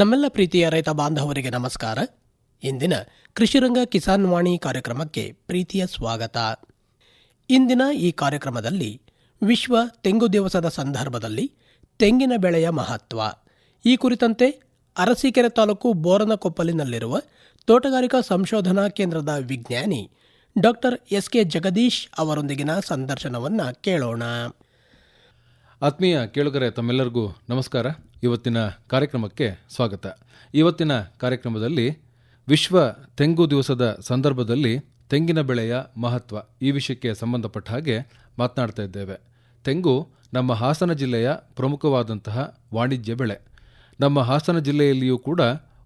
ನಮ್ಮೆಲ್ಲ ಪ್ರೀತಿಯ ರೈತ ಬಾಂಧವರಿಗೆ ನಮಸ್ಕಾರ. ಇಂದಿನ ಕೃಷಿರಂಗ ಕಿಸಾನ್ ವಾಣಿ ಕಾರ್ಯಕ್ರಮಕ್ಕೆ ಪ್ರೀತಿಯ ಸ್ವಾಗತ. ಇಂದಿನ ಈ ಕಾರ್ಯಕ್ರಮದಲ್ಲಿ ವಿಶ್ವ ತೆಂಗು ದಿವಸದ ಸಂದರ್ಭದಲ್ಲಿ ತೆಂಗಿನ ಬೆಳೆಯ ಮಹತ್ವ. ಈ ಕುರಿತಂತೆ ಅರಸೀಕೆರೆ ತಾಲೂಕು ಬೋರನಕೊಪ್ಪಲಿನಲ್ಲಿರುವ ತೋಟಗಾರಿಕಾ ಸಂಶೋಧನಾ ಕೇಂದ್ರದ ವಿಜ್ಞಾನಿ ಡಾಕ್ಟರ್ ಎಸ್ ಕೆ ಜಗದೀಶ್ ಅವರೊಂದಿಗಿನ ಸಂದರ್ಶನವನ್ನು ಕೇಳೋಣ. ಆತ್ಮೀಯ ಕೇಳುಗರೆ, ತಮ್ಮೆಲ್ಲರಿಗೂ ನಮಸ್ಕಾರ. ಇವತ್ತಿನ ಕಾರ್ಯಕ್ರಮಕ್ಕೆ ಸ್ವಾಗತ. ಇವತ್ತಿನ ಕಾರ್ಯಕ್ರಮದಲ್ಲಿ ವಿಶ್ವ ತೆಂಗು ದಿವಸದ ಸಂದರ್ಭದಲ್ಲಿ ತೆಂಗಿನ ಬೆಳೆಯ ಮಹತ್ವ ಈ ವಿಷಯಕ್ಕೆ ಸಂಬಂಧಪಟ್ಟ ಹಾಗೆ ಮಾತನಾಡ್ತಾ ಇದ್ದೇವೆ. ತೆಂಗು ನಮ್ಮ ಹಾಸನ ಜಿಲ್ಲೆಯ ಪ್ರಮುಖವಾದಂತಹ ವಾಣಿಜ್ಯ ಬೆಳೆ. ನಮ್ಮ ಹಾಸನ ಜಿಲ್ಲೆಯಲ್ಲಿಯೂ ಕೂಡ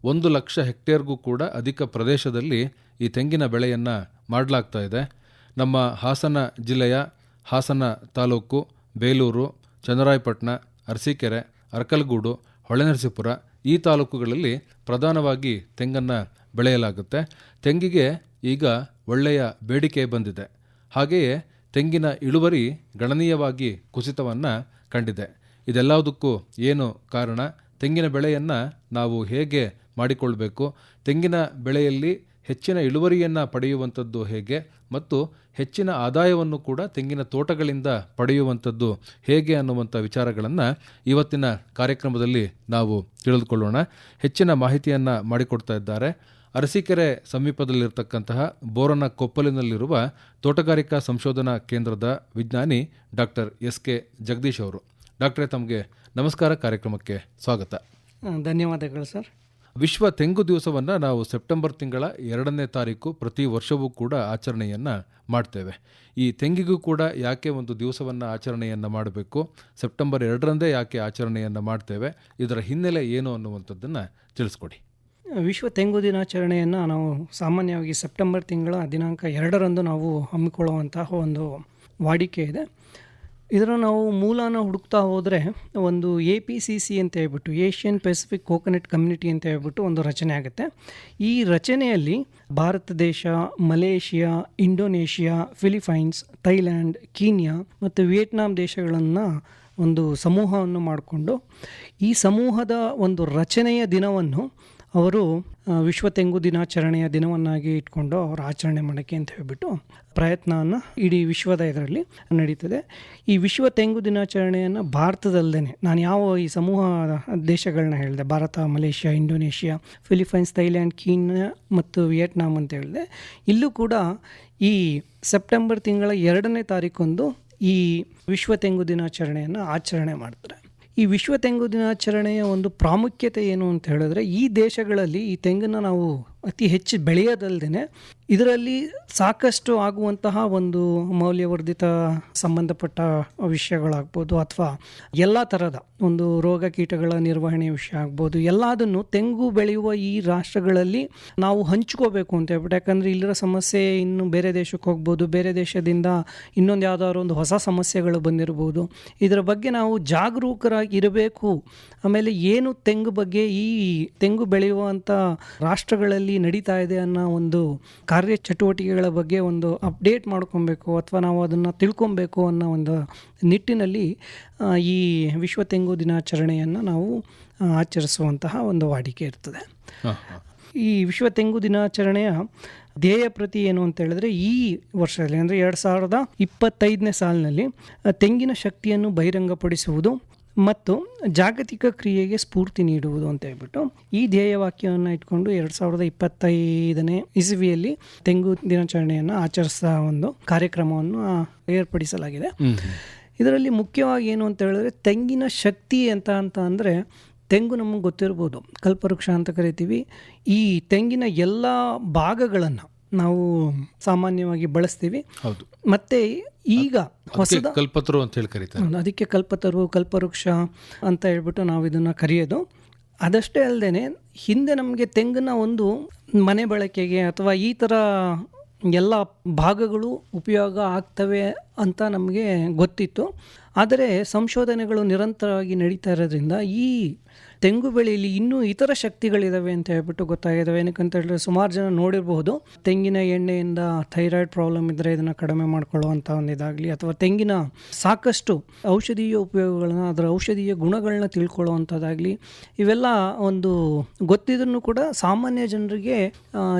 ಒಂದು ಲಕ್ಷ ಹೆಕ್ಟೇರ್ಗೂ ಕೂಡ ಅಧಿಕ ಪ್ರದೇಶದಲ್ಲಿ ಈ ತೆಂಗಿನ ಬೆಳೆಯನ್ನು ಮಾಡಲಾಗ್ತಾ ಇದೆ. ನಮ್ಮ ಹಾಸನ ಜಿಲ್ಲೆಯ ಹಾಸನ ತಾಲೂಕು ಬೇಲೂರು, ಚನ್ನರಾಯಪಟ್ಟಣ, ಅರಸೀಕೆರೆ ಅರಕಲಗೂಡು, ಹೊಳೆನರಸೀಪುರ ಈ ತಾಲೂಕುಗಳಲ್ಲಿ ಪ್ರಧಾನವಾಗಿ ತೆಂಗನ್ನು ಬೆಳೆಯಲಾಗುತ್ತೆ. ತೆಂಗಿಗೆ ಈಗ ಒಳ್ಳೆಯ ಬೇಡಿಕೆ ಬಂದಿದೆ. ಹಾಗೆಯೇ ತೆಂಗಿನ ಇಳುವರಿ ಗಣನೀಯವಾಗಿ ಕುಸಿತವನ್ನು ಕಂಡಿದೆ. ಇದೆಲ್ಲದಕ್ಕೂ ಏನು ಕಾರಣ? ತೆಂಗಿನ ಬೆಳೆಯನ್ನು ನಾವು ಹೇಗೆ ಮಾಡಿಕೊಳ್ಬೇಕು? ತೆಂಗಿನ ಬೆಳೆಯಲ್ಲಿ ಹೆಚ್ಚಿನ ಇಳುವರಿಯನ್ನು ಪಡೆಯುವಂಥದ್ದು ಹೇಗೆ? ಮತ್ತು ಹೆಚ್ಚಿನ ಆದಾಯವನ್ನು ಕೂಡ ತೆಂಗಿನ ತೋಟಗಳಿಂದ ಪಡೆಯುವಂಥದ್ದು ಹೇಗೆ ಅನ್ನುವಂಥ ವಿಚಾರಗಳನ್ನು ಇವತ್ತಿನ ಕಾರ್ಯಕ್ರಮದಲ್ಲಿ ನಾವು ತಿಳಿದುಕೊಳ್ಳೋಣ. ಹೆಚ್ಚಿನ ಮಾಹಿತಿಯನ್ನು ಮಾಡಿಕೊಡ್ತಾ ಇದ್ದಾರೆ. ಅರಸೀಕೆರೆ ಸಮೀಪದಲ್ಲಿರ್ತಕ್ಕಂತಹ ಬೋರನ ಕೊಪ್ಪಲಿನಲ್ಲಿರುವ ತೋಟಗಾರಿಕಾ ಸಂಶೋಧನಾ ಕೇಂದ್ರದ ವಿಜ್ಞಾನಿ ಡಾಕ್ಟರ್ ಎಸ್ ಕೆ ಜಗದೀಶ್ ಅವರು. ಡಾಕ್ಟ್ರೇ, ತಮಗೆ ನಮಸ್ಕಾರ ಕಾರ್ಯಕ್ರಮಕ್ಕೆ ಸ್ವಾಗತ. ಧನ್ಯವಾದಗಳು ಸರ್. ವಿಶ್ವ ತೆಂಗು ದಿವಸವನ್ನು ನಾವು ಸೆಪ್ಟೆಂಬರ್ ತಿಂಗಳ ಎರಡನೇ ತಾರೀಕು ಪ್ರತಿ ವರ್ಷವೂ ಕೂಡ ಆಚರಣೆಯನ್ನು ಮಾಡ್ತೇವೆ. ಈ ತೆಂಗಿಗೂ ಕೂಡ ಯಾಕೆ ಒಂದು ದಿವಸವನ್ನು ಆಚರಣೆಯನ್ನು ಮಾಡಬೇಕು? ಸೆಪ್ಟೆಂಬರ್ ಎರಡರಂದೇ ಯಾಕೆ ಆಚರಣೆಯನ್ನು ಮಾಡ್ತೇವೆ? ಇದರ ಹಿನ್ನೆಲೆ ಏನು ಅನ್ನುವಂಥದ್ದನ್ನು ತಿಳಿಸ್ಕೊಡಿ. ವಿಶ್ವ ತೆಂಗು ದಿನಾಚರಣೆಯನ್ನು ನಾವು ಸಾಮಾನ್ಯವಾಗಿ ಸೆಪ್ಟೆಂಬರ್ ತಿಂಗಳ ದಿನಾಂಕ ಎರಡರಂದು ನಾವು ಹಮ್ಮಿಕೊಳ್ಳುವಂತಹ ಒಂದು ವಾಡಿಕೆ ಇದೆ. ಇದರ ನಾವು ಮೂಲನ ಹುಡುಕ್ತಾ ಹೋದರೆ ಒಂದು ಎ ಪಿ ಸಿ ಸಿ ಅಂತ ಹೇಳ್ಬಿಟ್ಟು ಏಷ್ಯನ್ ಪೆಸಿಫಿಕ್ ಕೋಕೋನಟ್ ಕಮ್ಯುನಿಟಿ ಅಂತ ಹೇಳ್ಬಿಟ್ಟು ಒಂದು ರಚನೆ ಆಗುತ್ತೆ. ಈ ರಚನೆಯಲ್ಲಿ ಭಾರತ ದೇಶ, Malaysia, Indonesia Philippines Thailand Kenya ಮತ್ತು ವಿಯೆಟ್ನಾಂ ದೇಶಗಳನ್ನು ಒಂದು ಸಮೂಹವನ್ನು ಮಾಡಿಕೊಂಡು ಈ ಸಮೂಹದ ಒಂದು ರಚನೆಯ ದಿನವನ್ನು ಅವರು ವಿಶ್ವ ತೆಂಗು ದಿನಾಚರಣೆಯ ದಿನವನ್ನಾಗಿ ಇಟ್ಕೊಂಡು ಅವರು ಆಚರಣೆ ಮಾಡೋಕ್ಕೆ ಅಂತ ಹೇಳಿಬಿಟ್ಟು ಪ್ರಯತ್ನವನ್ನು ಇಡೀ ವಿಶ್ವದ ಇದರಲ್ಲಿ ನಡೀತದೆ. ಈ ವಿಶ್ವ ತೆಂಗು ದಿನಾಚರಣೆಯನ್ನು ಭಾರತದಲ್ಲದೇ ನಾನು ಯಾವ ಈ ಸಮೂಹ ದೇಶಗಳನ್ನ ಹೇಳಿದೆ, Bharat, Malaysia, Indonesia Philippines Thailand Kenya ಮತ್ತು ವಿಯೆಟ್ನಾಂ ಅಂತ ಹೇಳಿದೆ, ಇಲ್ಲೂ ಕೂಡ ಈ ಸೆಪ್ಟೆಂಬರ್ ತಿಂಗಳ ಎರಡನೇ ತಾರೀಕೊಂದು ಈ ವಿಶ್ವ ತೆಂಗು ದಿನಾಚರಣೆಯನ್ನು ಆಚರಣೆ ಮಾಡ್ತಾರೆ. ಈ ವಿಶ್ವ ತೆಂಗು ದಿನಾಚರಣೆಯ ಒಂದು ಪ್ರಾಮುಖ್ಯತೆ ಏನು ಅಂತ ಹೇಳಿದ್ರೆ ಈ ದೇಶಗಳಲ್ಲಿ ಈ ತೆಂಗನ್ನು ನಾವು ಅತಿ ಹೆಚ್ಚು ಬೆಳೆಯೋದಲ್ಲದೆ ಇದರಲ್ಲಿ ಸಾಕಷ್ಟು ಆಗುವಂತಹ ಒಂದು ಮೌಲ್ಯವರ್ಧಿತ ಸಂಬಂಧಪಟ್ಟ ವಿಷಯಗಳಾಗ್ಬೋದು ಅಥವಾ ಎಲ್ಲ ಥರದ ಒಂದು ರೋಗ ಕೀಟಗಳ ನಿರ್ವಹಣೆ ವಿಷಯ ಆಗ್ಬೋದು, ಎಲ್ಲದನ್ನು ತೆಂಗು ಬೆಳೆಯುವ ಈ ರಾಷ್ಟ್ರಗಳಲ್ಲಿ ನಾವು ಹಂಚ್ಕೋಬೇಕು ಅಂತ ಹೇಳ್ಬಿಟ್ಟು, ಯಾಕಂದರೆ ಇಲ್ಲಿರೋ ಸಮಸ್ಯೆ ಇನ್ನು ಬೇರೆ ದೇಶಕ್ಕೆ ಹೋಗ್ಬೋದು, ಬೇರೆ ದೇಶದಿಂದ ಇನ್ನೊಂದು ಯಾವುದಾದ್ರು ಒಂದು ಹೊಸ ಸಮಸ್ಯೆಗಳು ಬಂದಿರ್ಬೋದು. ಇದರ ಬಗ್ಗೆ ನಾವು ಜಾಗರೂಕರಾಗಿ ಇರಬೇಕು ಆಮೇಲೆ ಏನು ತೆಂಗು ಬಗ್ಗೆ ಈ ತೆಂಗು ಬೆಳೆಯುವಂಥ ರಾಷ್ಟ್ರಗಳಲ್ಲಿ ನಡೀತಾ ಇದೆ ಅನ್ನೋ ಒಂದು ಕಾರ್ಯ ಚಟುವಟಿಕೆಗಳ ಬಗ್ಗೆ ಒಂದು ಅಪ್ಡೇಟ್ ಮಾಡ್ಕೊಬೇಕು ಅಥವಾ ನಾವು ಅದನ್ನು ತಿಳ್ಕೊಬೇಕು ಅನ್ನೋ ಒಂದು ನಿಟ್ಟಿನಲ್ಲಿ ಈ ವಿಶ್ವ ತೆಂಗು ದಿನಾಚರಣೆಯನ್ನು ನಾವು ಆಚರಿಸುವಂತಹ ಒಂದು ವಾಡಿಕೆ ಇರ್ತದೆ. ಈ ವಿಶ್ವ ತೆಂಗು ದಿನಾಚರಣೆಯ ಧ್ಯೇಯ ಪ್ರತಿ ಏನು ಅಂತ ಹೇಳಿದ್ರೆ ಈ ವರ್ಷದಲ್ಲಿ ಅಂದರೆ ಎರಡು ಸಾವಿರದ ಇಪ್ಪತ್ತೈದನೇ ಸಾಲಿನಲ್ಲಿ ತೆಂಗಿನ ಶಕ್ತಿಯನ್ನು ಬಹಿರಂಗಪಡಿಸುವುದು ಮತ್ತು ಜಾಗತಿಕ ಕ್ರಿಯೆಗೆ ಸ್ಫೂರ್ತಿ ನೀಡುವುದು ಅಂತ ಹೇಳ್ಬಿಟ್ಟು ಈ ಧ್ಯೇಯವಾಕ್ಯವನ್ನು ಇಟ್ಕೊಂಡು ಎರಡು ಸಾವಿರದ ಇಪ್ಪತ್ತೈದನೇ ಇಸವಿಯಲ್ಲಿ ತೆಂಗು ದಿನಾಚರಣೆಯನ್ನು ಆಚರಿಸಿದ ಒಂದು ಕಾರ್ಯಕ್ರಮವನ್ನು ಏರ್ಪಡಿಸಲಾಗಿದೆ. ಇದರಲ್ಲಿ ಮುಖ್ಯವಾಗಿ ಏನು ಅಂತ ಹೇಳಿದ್ರೆ ತೆಂಗಿನ ಶಕ್ತಿ ಅಂತ ಅಂತ ಅಂದರೆ ತೆಂಗು ನಮಗೆ ಗೊತ್ತಿರ್ಬೋದು. ಕಲ್ಪವೃಕ್ಷ ಅಂತ ಕರಿತೀವಿ. ಈ ತೆಂಗಿನ ಎಲ್ಲ ಭಾಗಗಳನ್ನು ನಾವು ಸಾಮಾನ್ಯವಾಗಿ ಬಳಸ್ತೀವಿ. ಹೌದು. ಮತ್ತೆ ಈಗ ಹೊಸದ ಕಲ್ಪತರು ಅಂತ ಹೇಳಿ ಕರೀತಾರೆ. ಅದಕ್ಕೆ ಕಲ್ಪತರು ಕಲ್ಪವೃಕ್ಷ ಅಂತ ಹೇಳ್ಬಿಟ್ಟು ನಾವು ಇದನ್ನ ಕರೆಯೋದು. ಅದಷ್ಟೇ ಅಲ್ಲದೆ ಹಿಂದೆ ನಮಗೆ ತೆಂಗಿನ ಒಂದು ಮನೆ ಬಳಕೆಗೆ ಅಥವಾ ಈ ಥರ ಎಲ್ಲ ಭಾಗಗಳು ಉಪಯೋಗ ಆಗ್ತವೆ ಅಂತ ನಮಗೆ ಗೊತ್ತಿತ್ತು. ಆದರೆ ಸಂಶೋಧನೆಗಳು ನಿರಂತರವಾಗಿ ನಡೀತಾ ಇರೋದ್ರಿಂದ ಈ ತೆಂಗು ಬೆಳೆಯಲ್ಲಿ ಇನ್ನೂ ಇತರ ಶಕ್ತಿಗಳಿದ್ದಾವೆ ಅಂತ ಹೇಳ್ಬಿಟ್ಟು ಗೊತ್ತಾಗಿದ್ದಾವೆ ಏನಕ್ಕಂತ ಹೇಳಿದ್ರೆ ಸುಮಾರು ಜನ ನೋಡಿರಬಹುದು. ತೆಂಗಿನ ಎಣ್ಣೆಯಿಂದ ಥೈರಾಯ್ಡ್ ಪ್ರಾಬ್ಲಮ್ ಇದ್ದರೆ ಇದನ್ನು ಕಡಿಮೆ ಮಾಡ್ಕೊಳ್ಳುವಂಥ ಒಂದು ಇದಾಗಲಿ, ಅಥವಾ ತೆಂಗಿನ ಸಾಕಷ್ಟು ಔಷಧೀಯ ಉಪಯೋಗಗಳನ್ನ, ಅದರ ಔಷಧೀಯ ಗುಣಗಳನ್ನ ತಿಳ್ಕೊಳ್ಳುವಂಥದ್ದಾಗಲಿ ಇವೆಲ್ಲ ಒಂದು ಗೊತ್ತಿದ್ರು ಕೂಡ ಸಾಮಾನ್ಯ ಜನರಿಗೆ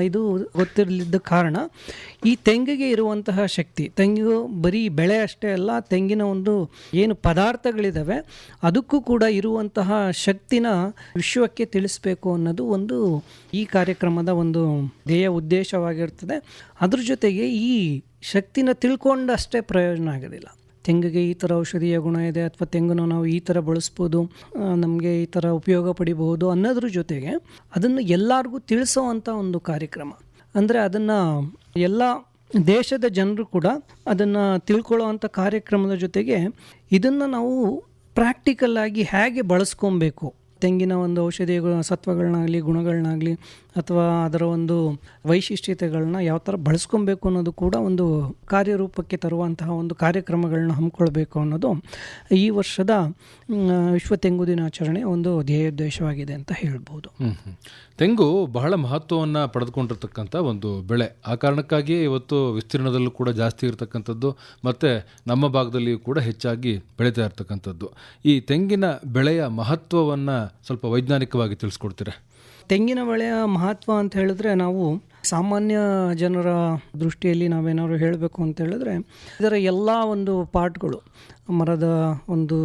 ಇದು ಗೊತ್ತಿರಲಿದ್ದ ಕಾರಣ. ಈ ತೆಂಗಿಗೆ ಇರುವಂತಹ ಶಕ್ತಿ ತೆಂಗು ಬರೀ ಬೆಳೆ ಅಷ್ಟೇ ಅಲ್ಲ, ತೆಂಗಿನ ಒಂದು ಏನು ಪದಾರ್ಥಗಳಿದ್ದಾವೆ ಅದಕ್ಕೂ ಕೂಡ ಇರುವಂತಹ ಶಕ್ತಿನ ವಿಶ್ವಕ್ಕೆ ತಿಳಿಸ್ಬೇಕು ಅನ್ನೋದು ಒಂದು ಈ ಕಾರ್ಯಕ್ರಮದ ಒಂದು ಧ್ಯೇಯ ಉದ್ದೇಶವಾಗಿರ್ತದೆ. ಅದ್ರ ಜೊತೆಗೆ ಈ ಶಕ್ತಿನ ತಿಳ್ಕೊಂಡಷ್ಟೇ ಪ್ರಯೋಜನ ಆಗೋದಿಲ್ಲ. ತೆಂಗಿಗೆ ಈ ಥರ ಔಷಧೀಯ ಗುಣ ಇದೆ ಅಥವಾ ತೆಂಗನ್ನು ನಾವು ಈ ಥರ ಬಳಸ್ಬೋದು ನಮಗೆ ಈ ಥರ ಉಪಯೋಗ ಪಡಿಬಹುದು ಅನ್ನೋದ್ರ ಜೊತೆಗೆ ಅದನ್ನು ಎಲ್ಲರಿಗೂ ತಿಳಿಸೋವಂಥ ಒಂದು ಕಾರ್ಯಕ್ರಮ. ಅಂದರೆ ಅದನ್ನು ಎಲ್ಲ ದೇಶದ ಜನರು ಕೂಡ ಅದನ್ನು ತಿಳ್ಕೊಳ್ಳೋವಂಥ ಕಾರ್ಯಕ್ರಮದ ಜೊತೆಗೆ ಇದನ್ನು ನಾವು ಪ್ರಾಕ್ಟಿಕಲ್ಲಾಗಿ ಹೇಗೆ ಬಳಸ್ಕೊಬೇಕು ತೆಂಗಿನ ಒಂದು ಔಷಧಿ ಸತ್ವಗಳನ್ನಾಗಲಿ ಗುಣಗಳನ್ನಾಗಲಿ ಅಥವಾ ಅದರ ಒಂದು ವೈಶಿಷ್ಟ್ಯತೆಗಳನ್ನ ಯಾವ ಥರ ಬಳಸ್ಕೊಬೇಕು ಅನ್ನೋದು ಕೂಡ ಒಂದು ಕಾರ್ಯರೂಪಕ್ಕೆ ತರುವಂತಹ ಒಂದು ಕಾರ್ಯಕ್ರಮಗಳನ್ನ ಹಮ್ಮಿಕೊಳ್ಬೇಕು ಅನ್ನೋದು ಈ ವರ್ಷದ ವಿಶ್ವ ತೆಂಗು ದಿನಾಚರಣೆ ಒಂದು ಧ್ಯೇಯೋದ್ದೇಶವಾಗಿದೆ ಅಂತ ಹೇಳ್ಬೋದು. ತೆಂಗು ಬಹಳ ಮಹತ್ವವನ್ನು ಪಡೆದುಕೊಂಡಿರ್ತಕ್ಕಂಥ ಒಂದು ಬೆಳೆ. ಆ ಕಾರಣಕ್ಕಾಗಿಯೇ ಇವತ್ತು ವಿಸ್ತೀರ್ಣದಲ್ಲೂ ಕೂಡ ಜಾಸ್ತಿ ಇರತಕ್ಕಂಥದ್ದು ಮತ್ತು ನಮ್ಮ ಭಾಗದಲ್ಲಿಯೂ ಕೂಡ ಹೆಚ್ಚಾಗಿ ಬೆಳೀತಾ ಇರತಕ್ಕಂಥದ್ದು. ಈ ತೆಂಗಿನ ಬೆಳೆಯ ಮಹತ್ವವನ್ನು ಸ್ವಲ್ಪ ವೈಜ್ಞಾನಿಕವಾಗಿ ತಿಳಿಸ್ಕೊಡ್ತೀರಾ? ತೆಂಗಿನ ಬೆಳೆಯ ಮಹತ್ವ ಅಂತ ಹೇಳಿದ್ರೆ ನಾವು ಸಾಮಾನ್ಯ ಜನರ ದೃಷ್ಟಿಯಲ್ಲಿ ನಾವೇನಾದ್ರು ಹೇಳಬೇಕು ಅಂತ ಹೇಳಿದ್ರೆ ಇದರ ಎಲ್ಲ ಒಂದು ಪಾರ್ಟ್ಗಳು ಮರದ ಒಂದು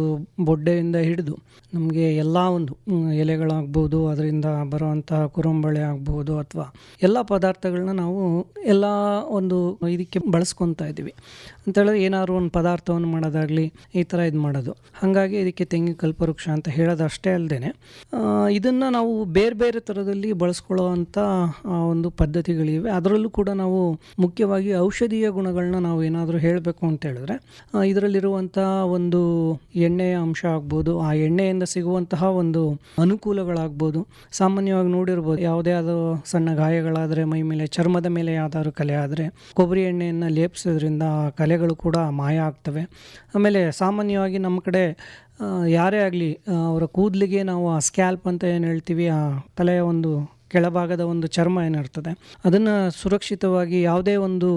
ಬೊಡ್ಡೆಯಿಂದ ಹಿಡಿದು ನಮಗೆ ಎಲ್ಲ ಒಂದು ಎಲೆಗಳಾಗ್ಬೋದು ಅದರಿಂದ ಬರುವಂತಹ ಕುರಂಬಳೆ ಆಗ್ಬೋದು ಅಥವಾ ಎಲ್ಲ ಪದಾರ್ಥಗಳನ್ನ ನಾವು ಎಲ್ಲ ಒಂದು ಇದಕ್ಕೆ ಬಳಸ್ಕೊತಾ ಇದ್ದೀವಿ. ಅಂತ ಹೇಳಿದ್ರೆ ಏನಾದ್ರು ಒಂದು ಪದಾರ್ಥವನ್ನು ಮಾಡೋದಾಗಲಿ ಈ ಥರ ಇದು ಮಾಡೋದು. ಹಾಗಾಗಿ ಇದಕ್ಕೆ ತೆಂಗಿನ ಕಲ್ಪವೃಕ್ಷ ಅಂತ ಹೇಳೋದು ಅಷ್ಟೇ ಅಲ್ಲದೆ ಇದನ್ನು ನಾವು ಬೇರೆ ಬೇರೆ ಥರದಲ್ಲಿ ಬಳಸ್ಕೊಳ್ಳೋವಂಥ ಆ, ಒಂದು ಪದ್ಧತಿಗಳಿವೆ. ಅದರಲ್ಲೂ ಕೂಡ ನಾವು ಮುಖ್ಯವಾಗಿ ಔಷಧೀಯ ಗುಣಗಳನ್ನ ನಾವು ಏನಾದರೂ ಹೇಳಬೇಕು ಅಂತ ಹೇಳಿದ್ರೆ ಇದರಲ್ಲಿರುವಂಥ ಒಂದು ಎಣ್ಣೆಯ ಅಂಶ ಆಗ್ಬೋದು, ಆ ಎಣ್ಣೆಯಿಂದ ಸಿಗುವಂತಹ ಒಂದು ಅನುಕೂಲಗಳಾಗ್ಬೋದು. ಸಾಮಾನ್ಯವಾಗಿ ನೋಡಿರ್ಬೋದು, ಯಾವುದೇ ಆದರೂ ಸಣ್ಣ ಗಾಯಗಳಾದರೆ, ಮೈ ಮೇಲೆ, ಚರ್ಮದ ಮೇಲೆ ಯಾವುದಾದ್ರು ಕಲೆ ಆದರೆ, ಕೊಬ್ಬರಿ ಎಣ್ಣೆಯನ್ನು ಲೇಪಿಸೋದ್ರಿಂದ ಆ ಕಲೆಗಳು ಕೂಡ ಮಾಯ ಆಗ್ತವೆ. ಆಮೇಲೆ ಸಾಮಾನ್ಯವಾಗಿ ನಮ್ಮ ಕಡೆ ಯಾರೇ ಆಗಲಿ ಅವರ ಕೂದಲಿಗೆ ನಾವು ಆ ಸ್ಕ್ಯಾಲ್ಪ್ ಅಂತ ಏನು ಹೇಳ್ತೀವಿ, ಆ ತಲೆಯ ಒಂದು ಕೆಳಭಾಗದ ಒಂದು ಚರ್ಮ ಏನಿರ್ತದೆ, ಅದನ್ನು ಸುರಕ್ಷಿತವಾಗಿ ಯಾವುದೇ ಒಂದು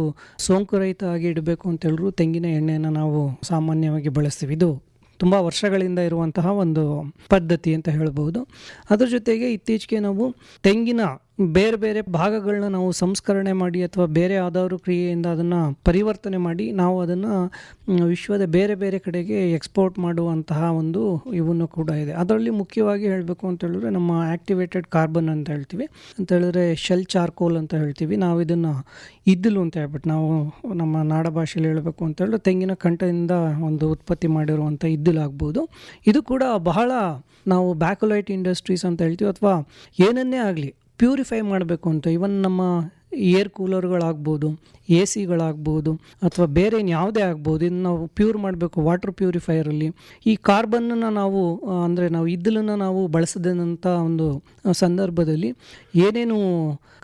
ಸೋಂಕು ರಹಿತ ಆಗಿ ಇಡಬೇಕು ಅಂತ ಹೇಳಿದ್ರು, ತೆಂಗಿನ ಎಣ್ಣೆಯನ್ನು ನಾವು ಸಾಮಾನ್ಯವಾಗಿ ಬಳಸ್ತೀವಿ. ಇದು ತುಂಬ ವರ್ಷಗಳಿಂದ ಇರುವಂತಹ ಒಂದು ಪದ್ಧತಿ ಅಂತ ಹೇಳಬಹುದು. ಅದ್ರ ಜೊತೆಗೆ ಇತ್ತೀಚೆಗೆ ನಾವು ತೆಂಗಿನ ಬೇರೆ ಬೇರೆ ಭಾಗಗಳನ್ನ ನಾವು ಸಂಸ್ಕರಣೆ ಮಾಡಿ ಅಥವಾ ಬೇರೆ ಆಧಾರ ಕ್ರಿಯೆಯಿಂದ ಅದನ್ನು ಪರಿವರ್ತನೆ ಮಾಡಿ ನಾವು ಅದನ್ನು ವಿಶ್ವದ ಬೇರೆ ಬೇರೆ ಕಡೆಗೆ ಎಕ್ಸ್ಪೋರ್ಟ್ ಮಾಡುವಂತಹ ಒಂದು ಇವನ್ನು ಕೂಡ ಇದೆ. ಅದರಲ್ಲಿ ಮುಖ್ಯವಾಗಿ ಹೇಳಬೇಕು ಅಂತ ಹೇಳಿದ್ರೆ ನಮ್ಮ ಆ್ಯಕ್ಟಿವೇಟೆಡ್ ಕಾರ್ಬನ್ ಅಂತ ಹೇಳ್ತೀವಿ. ಅಂತ ಹೇಳಿದ್ರೆ ಶೆಲ್ ಚಾರ್ಕೋಲ್ ಅಂತ ಹೇಳ್ತೀವಿ. ನಾವು ಇದನ್ನು ಇದ್ದಲು ಅಂತ ಹೇಳ್ಬಿಟ್ಟು ನಾವು ನಮ್ಮ ನಾಡ ಭಾಷೆಯಲ್ಲಿ ಹೇಳಬೇಕು ಅಂತ ಹೇಳಿದ್ರೆ ತೆಂಗಿನ ಕಂಠದಿಂದ ಒಂದು ಉತ್ಪತ್ತಿ ಮಾಡಿರುವಂಥ ಇದ್ದಲಾಗ್ಬೋದು ಇದು ಕೂಡ ಬಹಳ ನಾವು ಬ್ಯಾಕೊಲೈಟ್ ಇಂಡಸ್ಟ್ರೀಸ್ ಅಂತ ಹೇಳ್ತೀವಿ. ಅಥವಾ ಏನನ್ನೇ ಆಗಲಿ ಪ್ಯೂರಿಫೈ ಮಾಡಬೇಕು ಅಂತ. ಇವನ್ ನಮ್ಮ ಏರ್ ಕೂಲರ್ಗಳಾಗ್ಬೋದು ಎ ಸಿಗಳಾಗ್ಬೋದು ಅಥವಾ ಬೇರೆ ಯಾವುದೇ ಆಗ್ಬೋದು ಇದನ್ನು ನಾವು ಪ್ಯೂರ್ ಮಾಡಬೇಕು ವಾಟರ್ ಪ್ಯೂರಿಫೈಯರಲ್ಲಿ ಈ ಕಾರ್ಬನ್ನ ನಾವು ಅಂದರೆ ನಾವು ಇದ್ದಲನ್ನು ನಾವು ಬಳಸದಂಥ ಒಂದು ಸಂದರ್ಭದಲ್ಲಿ ಏನೇನು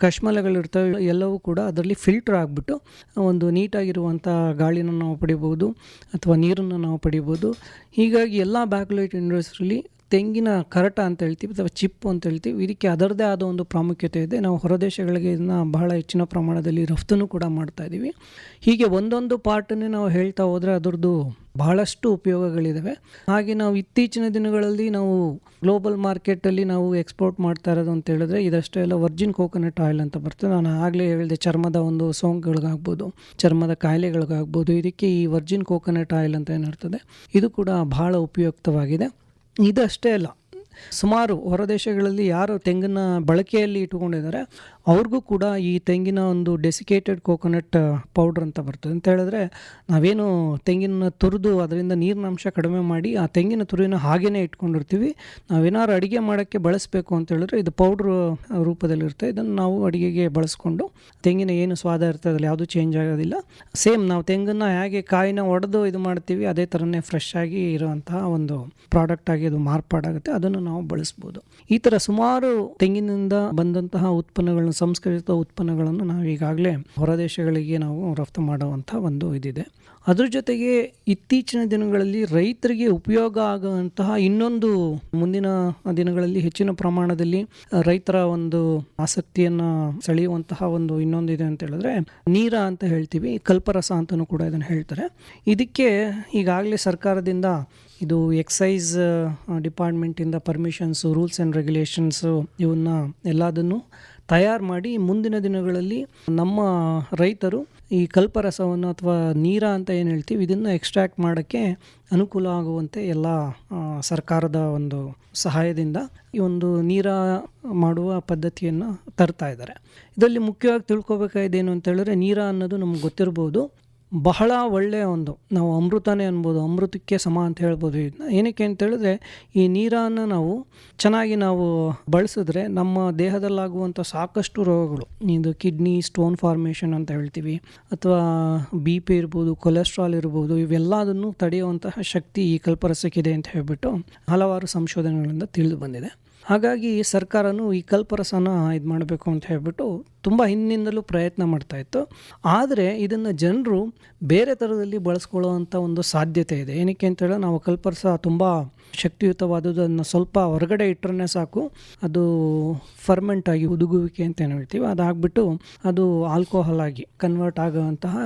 ಕಶ್ಮಲಗಳಿರ್ತವೆ ಎಲ್ಲವೂ ಕೂಡ ಅದರಲ್ಲಿ ಫಿಲ್ಟರ್ ಆಗಿಬಿಟ್ಟು ಒಂದು ನೀಟಾಗಿರುವಂಥ ಗಾಳಿನ ನಾವು ಪಡಿಬೋದು, ಅಥವಾ ನೀರನ್ನು ನಾವು ಪಡಿಬೋದು. ಹೀಗಾಗಿ ಎಲ್ಲ ಬ್ಯಾಕ್ಲೈಟ್ ಇಂಡಸ್ಟ್ರಿಲಿ ತೆಂಗಿನ ಕರಟ ಅಂತ ಹೇಳ್ತೀವಿ, ಅಥವಾ ಚಿಪ್ಪು ಅಂತ ಹೇಳ್ತೀವಿ, ಇದಕ್ಕೆ ಅದರದೇ ಆದ ಒಂದು ಪ್ರಾಮುಖ್ಯತೆ ಇದೆ. ನಾವು ಹೊರದೇಶಗಳಿಗೆ ಇದನ್ನ ಬಹಳ ಹೆಚ್ಚಿನ ಪ್ರಮಾಣದಲ್ಲಿ ರಫ್ತನ್ನು ಕೂಡ ಮಾಡ್ತಾ ಇದ್ದೀವಿ ಹೀಗೆ ಒಂದೊಂದು ಪಾರ್ಟನ್ನೇ ನಾವು ಹೇಳ್ತಾ ಹೋದರೆ ಅದರದ್ದು ಬಹಳಷ್ಟು ಉಪಯೋಗಗಳಿದ್ದಾವೆ ಹಾಗೆ ನಾವು ಇತ್ತೀಚಿನ ದಿನಗಳಲ್ಲಿ ನಾವು ಗ್ಲೋಬಲ್ ಮಾರ್ಕೆಟಲ್ಲಿ ನಾವು ಎಕ್ಸ್ಪೋರ್ಟ್ ಮಾಡ್ತಾ ಇರೋದು ಅಂತ ಹೇಳಿದ್ರೆ, ಇದಷ್ಟೇ ಎಲ್ಲ ವರ್ಜಿನ್ ಕೋಕೋನಟ್ ಆಯಿಲ್ ಅಂತ ಬರ್ತದೆ. ನಾನು ಆಗಲೇ ಹೇಳಿದೆ, ಚರ್ಮದ ಒಂದು ಸೋಂಕುಗಳಿಗಾಗ್ಬೋದು, ಚರ್ಮದ ಕಾಯಿಲೆಗಳಿಗಾಗ್ಬೋದು, ಇದಕ್ಕೆ ಈ ವರ್ಜಿನ್ ಕೋಕೋನಟ್ ಆಯಿಲ್ ಅಂತ ಏನಿರ್ತದೆ ಇದು ಕೂಡ ಬಹಳ ಉಪಯುಕ್ತವಾಗಿದೆ. ಇದಷ್ಟೇ ಅಲ್ಲ. ಸುಮಾರು ಹೊರದೇಶಗಳಲ್ಲಿ ಯಾರು ತೆಂಗನ್ನು ಬಳಕೆಯಲ್ಲಿ ಇಟ್ಟುಕೊಂಡಿದ್ದಾರೆ ಅವ್ರಿಗೂ ಕೂಡ ಈ ತೆಂಗಿನ ಒಂದು ಡೆಸಿಕೇಟೆಡ್ ಕೋಕೋನಟ್ ಪೌಡ್ರ್ ಅಂತ ಬರ್ತದೆ. ಅಂತ ಹೇಳಿದ್ರೆ ನಾವೇನು ತೆಂಗಿನ ತುರಿದು ಅದರಿಂದ ನೀರಿನ ಅಂಶ ಕಡಿಮೆ ಮಾಡಿ ಆ ತೆಂಗಿನ ತುರಿನ ಹಾಗೇ ಇಟ್ಕೊಂಡಿರ್ತೀವಿ. ನಾವೇನಾದ್ರು ಅಡುಗೆ ಮಾಡೋಕ್ಕೆ ಬಳಸಬೇಕು ಅಂತ ಹೇಳಿದ್ರೆ ಇದು ಪೌಡ್ರ್ ರೂಪದಲ್ಲಿರುತ್ತೆ. ಇದನ್ನು ನಾವು ಅಡುಗೆಗೆ ಬಳಸ್ಕೊಂಡು ತೆಂಗಿನ ಏನು ಸ್ವಾದ ಇರ್ತದೆ ಅದ್ರಲ್ಲಿ ಯಾವುದೂ ಚೇಂಜ್ ಆಗೋದಿಲ್ಲ. ಸೇಮ್ ನಾವು ತೆಂಗನ್ನು ಹೇಗೆ ಕಾಯಿನ ಒಡೆದು ಇದು ಮಾಡ್ತೀವಿ, ಅದೇ ಥರನೇ ಫ್ರೆಶ್ ಆಗಿ ಇರುವಂತಹ ಒಂದು ಪ್ರಾಡಕ್ಟ್ ಆಗಿ ಅದು ಮಾರ್ಪಾಡಾಗುತ್ತೆ. ಅದನ್ನು ನಾವು ಬಳಸ್ಬೋದು. ಈ ಥರ ಸುಮಾರು ತೆಂಗಿನಿಂದ ಬಂದಂತಹ ಉತ್ಪನ್ನಗಳನ್ನ ಸಂಸ್ಕರಿತ ಉತ್ಪನ್ನಗಳನ್ನು ನಾವು ಈಗಾಗಲೇ ಹೊರದೇಶಗಳಿಗೆ ನಾವು ರಫ್ತು ಮಾಡುವಂಥ ಒಂದು ಇದಿದೆ. ಅದ್ರ ಜೊತೆಗೆ ಇತ್ತೀಚಿನ ದಿನಗಳಲ್ಲಿ ರೈತರಿಗೆ ಉಪಯೋಗ ಆಗುವಂತಹ ಇನ್ನೊಂದು ಮುಂದಿನ ದಿನಗಳಲ್ಲಿ ಹೆಚ್ಚಿನ ಪ್ರಮಾಣದಲ್ಲಿ ರೈತರ ಒಂದು ಆಸಕ್ತಿಯನ್ನು ಸೆಳೆಯುವಂತಹ ಒಂದು ಇನ್ನೊಂದು ಇದೆ ಅಂತ ಹೇಳಿದ್ರೆ ನೀರ ಅಂತ ಹೇಳ್ತೀವಿ, ಕಲ್ಪರಸ ಅಂತಲೂ ಕೂಡ ಇದನ್ನು ಹೇಳ್ತಾರೆ. ಇದಕ್ಕೆ ಈಗಾಗಲೇ ಸರ್ಕಾರದಿಂದ ಇದು ಎಕ್ಸೈಸ್ ಡಿಪಾರ್ಟ್ಮೆಂಟಿಂದ ಪರ್ಮಿಷನ್ಸು, ರೂಲ್ಸ್ ಆ್ಯಂಡ್ ರೆಗ್ಯುಲೇಷನ್ಸು ಇವನ್ನ ಎಲ್ಲದನ್ನು ತಯಾರು ಮಾಡಿ ಮುಂದಿನ ದಿನಗಳಲ್ಲಿ ನಮ್ಮ ರೈತರು ಈ ಕಲ್ಪರಸವನ್ನು ಅಥವಾ ನೀರ ಅಂತ ಏನು ಹೇಳ್ತೀವಿ, ಇದನ್ನು ಎಕ್ಸ್ಟ್ರಾಕ್ಟ್ ಮಾಡೋಕ್ಕೆ ಅನುಕೂಲ ಆಗುವಂತೆ ಎಲ್ಲ ಸರ್ಕಾರದ ಒಂದು ಸಹಾಯದಿಂದ ಈ ಒಂದು ನೀರ ಮಾಡುವ ಪದ್ಧತಿಯನ್ನು ತರ್ತಾ ಇದ್ದಾರೆ. ಇದರಲ್ಲಿ ಮುಖ್ಯವಾಗಿ ತಿಳ್ಕೊಬೇಕಾಗಿದ್ದೇನು ಅಂತ ಹೇಳಿದ್ರೆ ನೀರ ಅನ್ನೋದು ನಮ್ಗೆ ಗೊತ್ತಿರ್ಬೋದು. ಬಹಳ ಒಳ್ಳೆಯ ಒಂದು. ನಾವು ಅಮೃತನೇ ಅನ್ಬೋದು, ಅಮೃತಕ್ಕೆ ಸಮ ಅಂತ ಹೇಳ್ಬೋದು. ಇದನ್ನ ಏನಕ್ಕೆ ಅಂತ ಹೇಳಿದ್ರೆ, ಈ ನೀರನ್ನು ನಾವು ಚೆನ್ನಾಗಿ ನಾವು ಬಳಸಿದ್ರೆ ನಮ್ಮ ದೇಹದಲ್ಲಾಗುವಂಥ ಸಾಕಷ್ಟು ರೋಗಗಳು, ಇದು ಕಿಡ್ನಿ ಸ್ಟೋನ್ ಫಾರ್ಮೇಷನ್ ಅಂತ ಹೇಳ್ತೀವಿ, ಅಥವಾ ಬಿ ಪಿ ಇರ್ಬೋದು, ಕೊಲೆಸ್ಟ್ರಾಲ್ ಇರ್ಬೋದು, ಇವೆಲ್ಲದನ್ನು ತಡೆಯುವಂತಹ ಶಕ್ತಿ ಈ ಕಲ್ಪರಸಕ್ಕಿದೆ ಅಂತ ಹೇಳಿಬಿಟ್ಟು ಹಲವಾರು ಸಂಶೋಧನೆಗಳಿಂದ ತಿಳಿದು ಬಂದಿದೆ. ಹಾಗಾಗಿ ಸರ್ಕಾರನು ಈ ಕಲ್ಪರಸನ ಇದು ಮಾಡಬೇಕು ಅಂತ ಹೇಳ್ಬಿಟ್ಟು ತುಂಬ ಹಿಂದಿನಿಂದಲೂ ಪ್ರಯತ್ನ ಮಾಡ್ತಾ ಇತ್ತು. ಆದರೆ ಇದನ್ನು ಜನರು ಬೇರೆ ಥರದಲ್ಲಿ ಬಳಸ್ಕೊಳ್ಳೋ ಒಂದು ಸಾಧ್ಯತೆ ಇದೆ. ಏನಕ್ಕೆ ಅಂತೇಳಿ ನಾವು ಕಲ್ಪರಸ ತುಂಬ ಶಕ್ತಿಯುತವಾದುದನ್ನು ಸ್ವಲ್ಪ ಹೊರಗಡೆ ಇಟ್ಟರೆ ಸಾಕು. ಅದು ಫರ್ಮೆಂಟ್ ಆಗಿ ಹುದುಗುವಿಕೆ ಅಂತ ಏನು ಹೇಳ್ತೀವಿ. ಅದಾಗ್ಬಿಟ್ಟು ಅದು ಆಲ್ಕೋಹಾಲ್ ಆಗಿ ಕನ್ವರ್ಟ್ ಆಗುವಂತಹ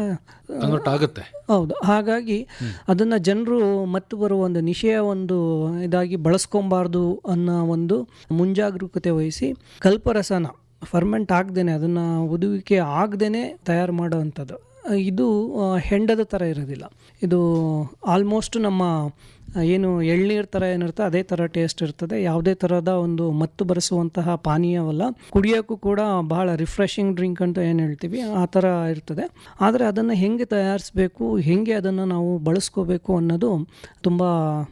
ಕನ್ವರ್ಟ್ ಆಗುತ್ತೆ. ಹೌದು. ಹಾಗಾಗಿ ಅದನ್ನು ಜನರು ಮತ್ತು ಬರುವ ಒಂದು ನಿಶೆಯ ಒಂದು ಇದಾಗಿ ಬಳಸ್ಕೊಬಾರ್ದು ಅನ್ನೋ ಒಂದು ಮುಂಜಾಗರೂಕತೆ ವಹಿಸಿ ಕಲ್ಪರಸನ ಫರ್ಮೆಂಟ್ ಆಗದೇನೆ ಅದನ್ನು ಉದುವಿಕೆ ಆಗದೇನೆ ತಯಾರು ಮಾಡುವಂಥದ್ದು. ಇದು ಹೆಂಡದ ಥರ ಇರೋದಿಲ್ಲ. ಇದು ಆಲ್ಮೋಸ್ಟ್ ನಮ್ಮ ಏನು ಎಳ್ನೀರು ಥರ ಏನಿರುತ್ತೆ ಅದೇ ಥರ ಟೇಸ್ಟ್ ಇರ್ತದೆ. ಯಾವುದೇ ಥರದ ಒಂದು ಮತ್ತು ಬರೆಸುವಂತಹ ಪಾನೀಯವಲ್ಲ. ಕುಡಿಯೋಕ್ಕೂ ಕೂಡ ಬಹಳ ರಿಫ್ರೆಶಿಂಗ್ ಡ್ರಿಂಕ್ ಅಂತ ಏನು ಹೇಳ್ತೀವಿ. ಆ ಥರ ಇರ್ತದೆ. ಆದರೆ ಅದನ್ನು ಹೆಂಗೆ ತಯಾರಿಸಬೇಕು, ಹೆಂಗೆ ಅದನ್ನು ನಾವು ಬಳಸ್ಕೋಬೇಕು ಅನ್ನೋದು ತುಂಬ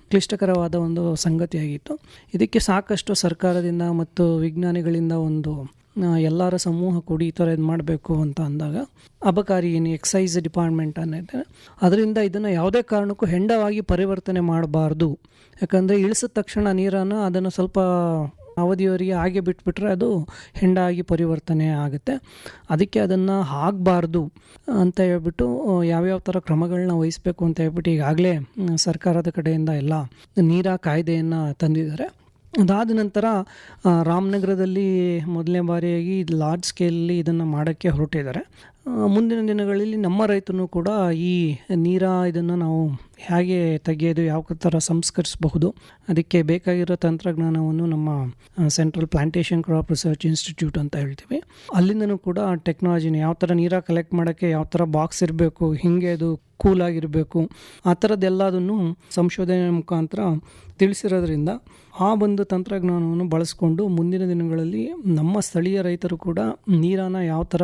ಕ್ಲಿಷ್ಟಕರವಾದ ಒಂದು ಸಂಗತಿಯಾಗಿತ್ತು. ಇದಕ್ಕೆ ಸಾಕಷ್ಟು ಸರ್ಕಾರದಿಂದ ಮತ್ತು ವಿಜ್ಞಾನಿಗಳಿಂದ ಒಂದು ಎಲ್ಲರ ಸಮೂಹ ಕೂಡಿ ಈ ಥರ ಇದು ಮಾಡಬೇಕು ಅಂತ ಅಂದಾಗ ಅಬಕಾರಿ ಏನು ಎಕ್ಸೈಸ್ ಡಿಪಾರ್ಟ್ಮೆಂಟ್ ಅನ್ನೋದು ಅದರಿಂದ ಇದನ್ನು ಯಾವುದೇ ಕಾರಣಕ್ಕೂ ಹೆಂಡವಾಗಿ ಪರಿವರ್ತನೆ ಮಾಡಬಾರ್ದು. ಯಾಕಂದರೆ ಇಳಿಸಿದ ತಕ್ಷಣ ನೀರನ್ನು ಅದನ್ನು ಸ್ವಲ್ಪ ಅವಧಿಯವರಿಗೆ ಹಾಗೆ ಬಿಟ್ಬಿಟ್ರೆ ಅದು ಹೆಂಡಾಗಿ ಪರಿವರ್ತನೆ ಆಗುತ್ತೆ. ಅದಕ್ಕೆ ಅದನ್ನು ಆಗಬಾರ್ದು ಅಂತ ಹೇಳ್ಬಿಟ್ಟು ಯಾವ್ಯಾವ ಥರ ಕ್ರಮಗಳನ್ನ ವಹಿಸಬೇಕು ಅಂತ ಹೇಳ್ಬಿಟ್ಟು ಈಗಾಗಲೇ ಸರ್ಕಾರದ ಕಡೆಯಿಂದ ಎಲ್ಲ ನೀರ ಕಾಯ್ದೆಯನ್ನು ತಂದಿದ್ದಾರೆ. ಅದಾದ ನಂತರ ರಾಮನಗರದಲ್ಲಿ ಮೊದಲನೇ ಬಾರಿಯಾಗಿ ಲಾರ್ಜ್ ಸ್ಕೇಲಲ್ಲಿ ಇದನ್ನು ಮಾಡೋಕ್ಕೆ ಹೊರಟಿದ್ದಾರೆ. ಮುಂದಿನ ದಿನಗಳಲ್ಲಿ ನಮ್ಮ ರೈತನು ಕೂಡ ಈ ನೀರ ಇದನ್ನು ನಾವು ಹೇಗೆ ತೆಗೆಯೋದು ಯಾವ ಥರ ಸಂಸ್ಕರಿಸಬಹುದು, ಅದಕ್ಕೆ ಬೇಕಾಗಿರೋ ತಂತ್ರಜ್ಞಾನವನ್ನು ನಮ್ಮ central plantation crop research institute ಅಂತ ಹೇಳ್ತೀವಿ. ಅಲ್ಲಿಂದನೂ ಕೂಡ ಟೆಕ್ನಾಲಜಿನ ಯಾವ ಥರ ನೀರ ಕಲೆಕ್ಟ್ ಮಾಡೋಕ್ಕೆ ಯಾವ ಥರ ಬಾಕ್ಸ್ ಇರಬೇಕು, ಹಿಂಗೆ ಅದು ಕೂಲಾಗಿರಬೇಕು ಆ ಥರದ್ದೆಲ್ಲದನ್ನು ಸಂಶೋಧನೆ ಮುಖಾಂತರ ತಿಳಿಸಿರೋದ್ರಿಂದ ಆ ಒಂದು ತಂತ್ರಜ್ಞಾನವನ್ನು ಬಳಸ್ಕೊಂಡು ಮುಂದಿನ ದಿನಗಳಲ್ಲಿ ನಮ್ಮ ಸ್ಥಳೀಯ ರೈತರು ಕೂಡ ನೀರನ್ನು ಯಾವ ಥರ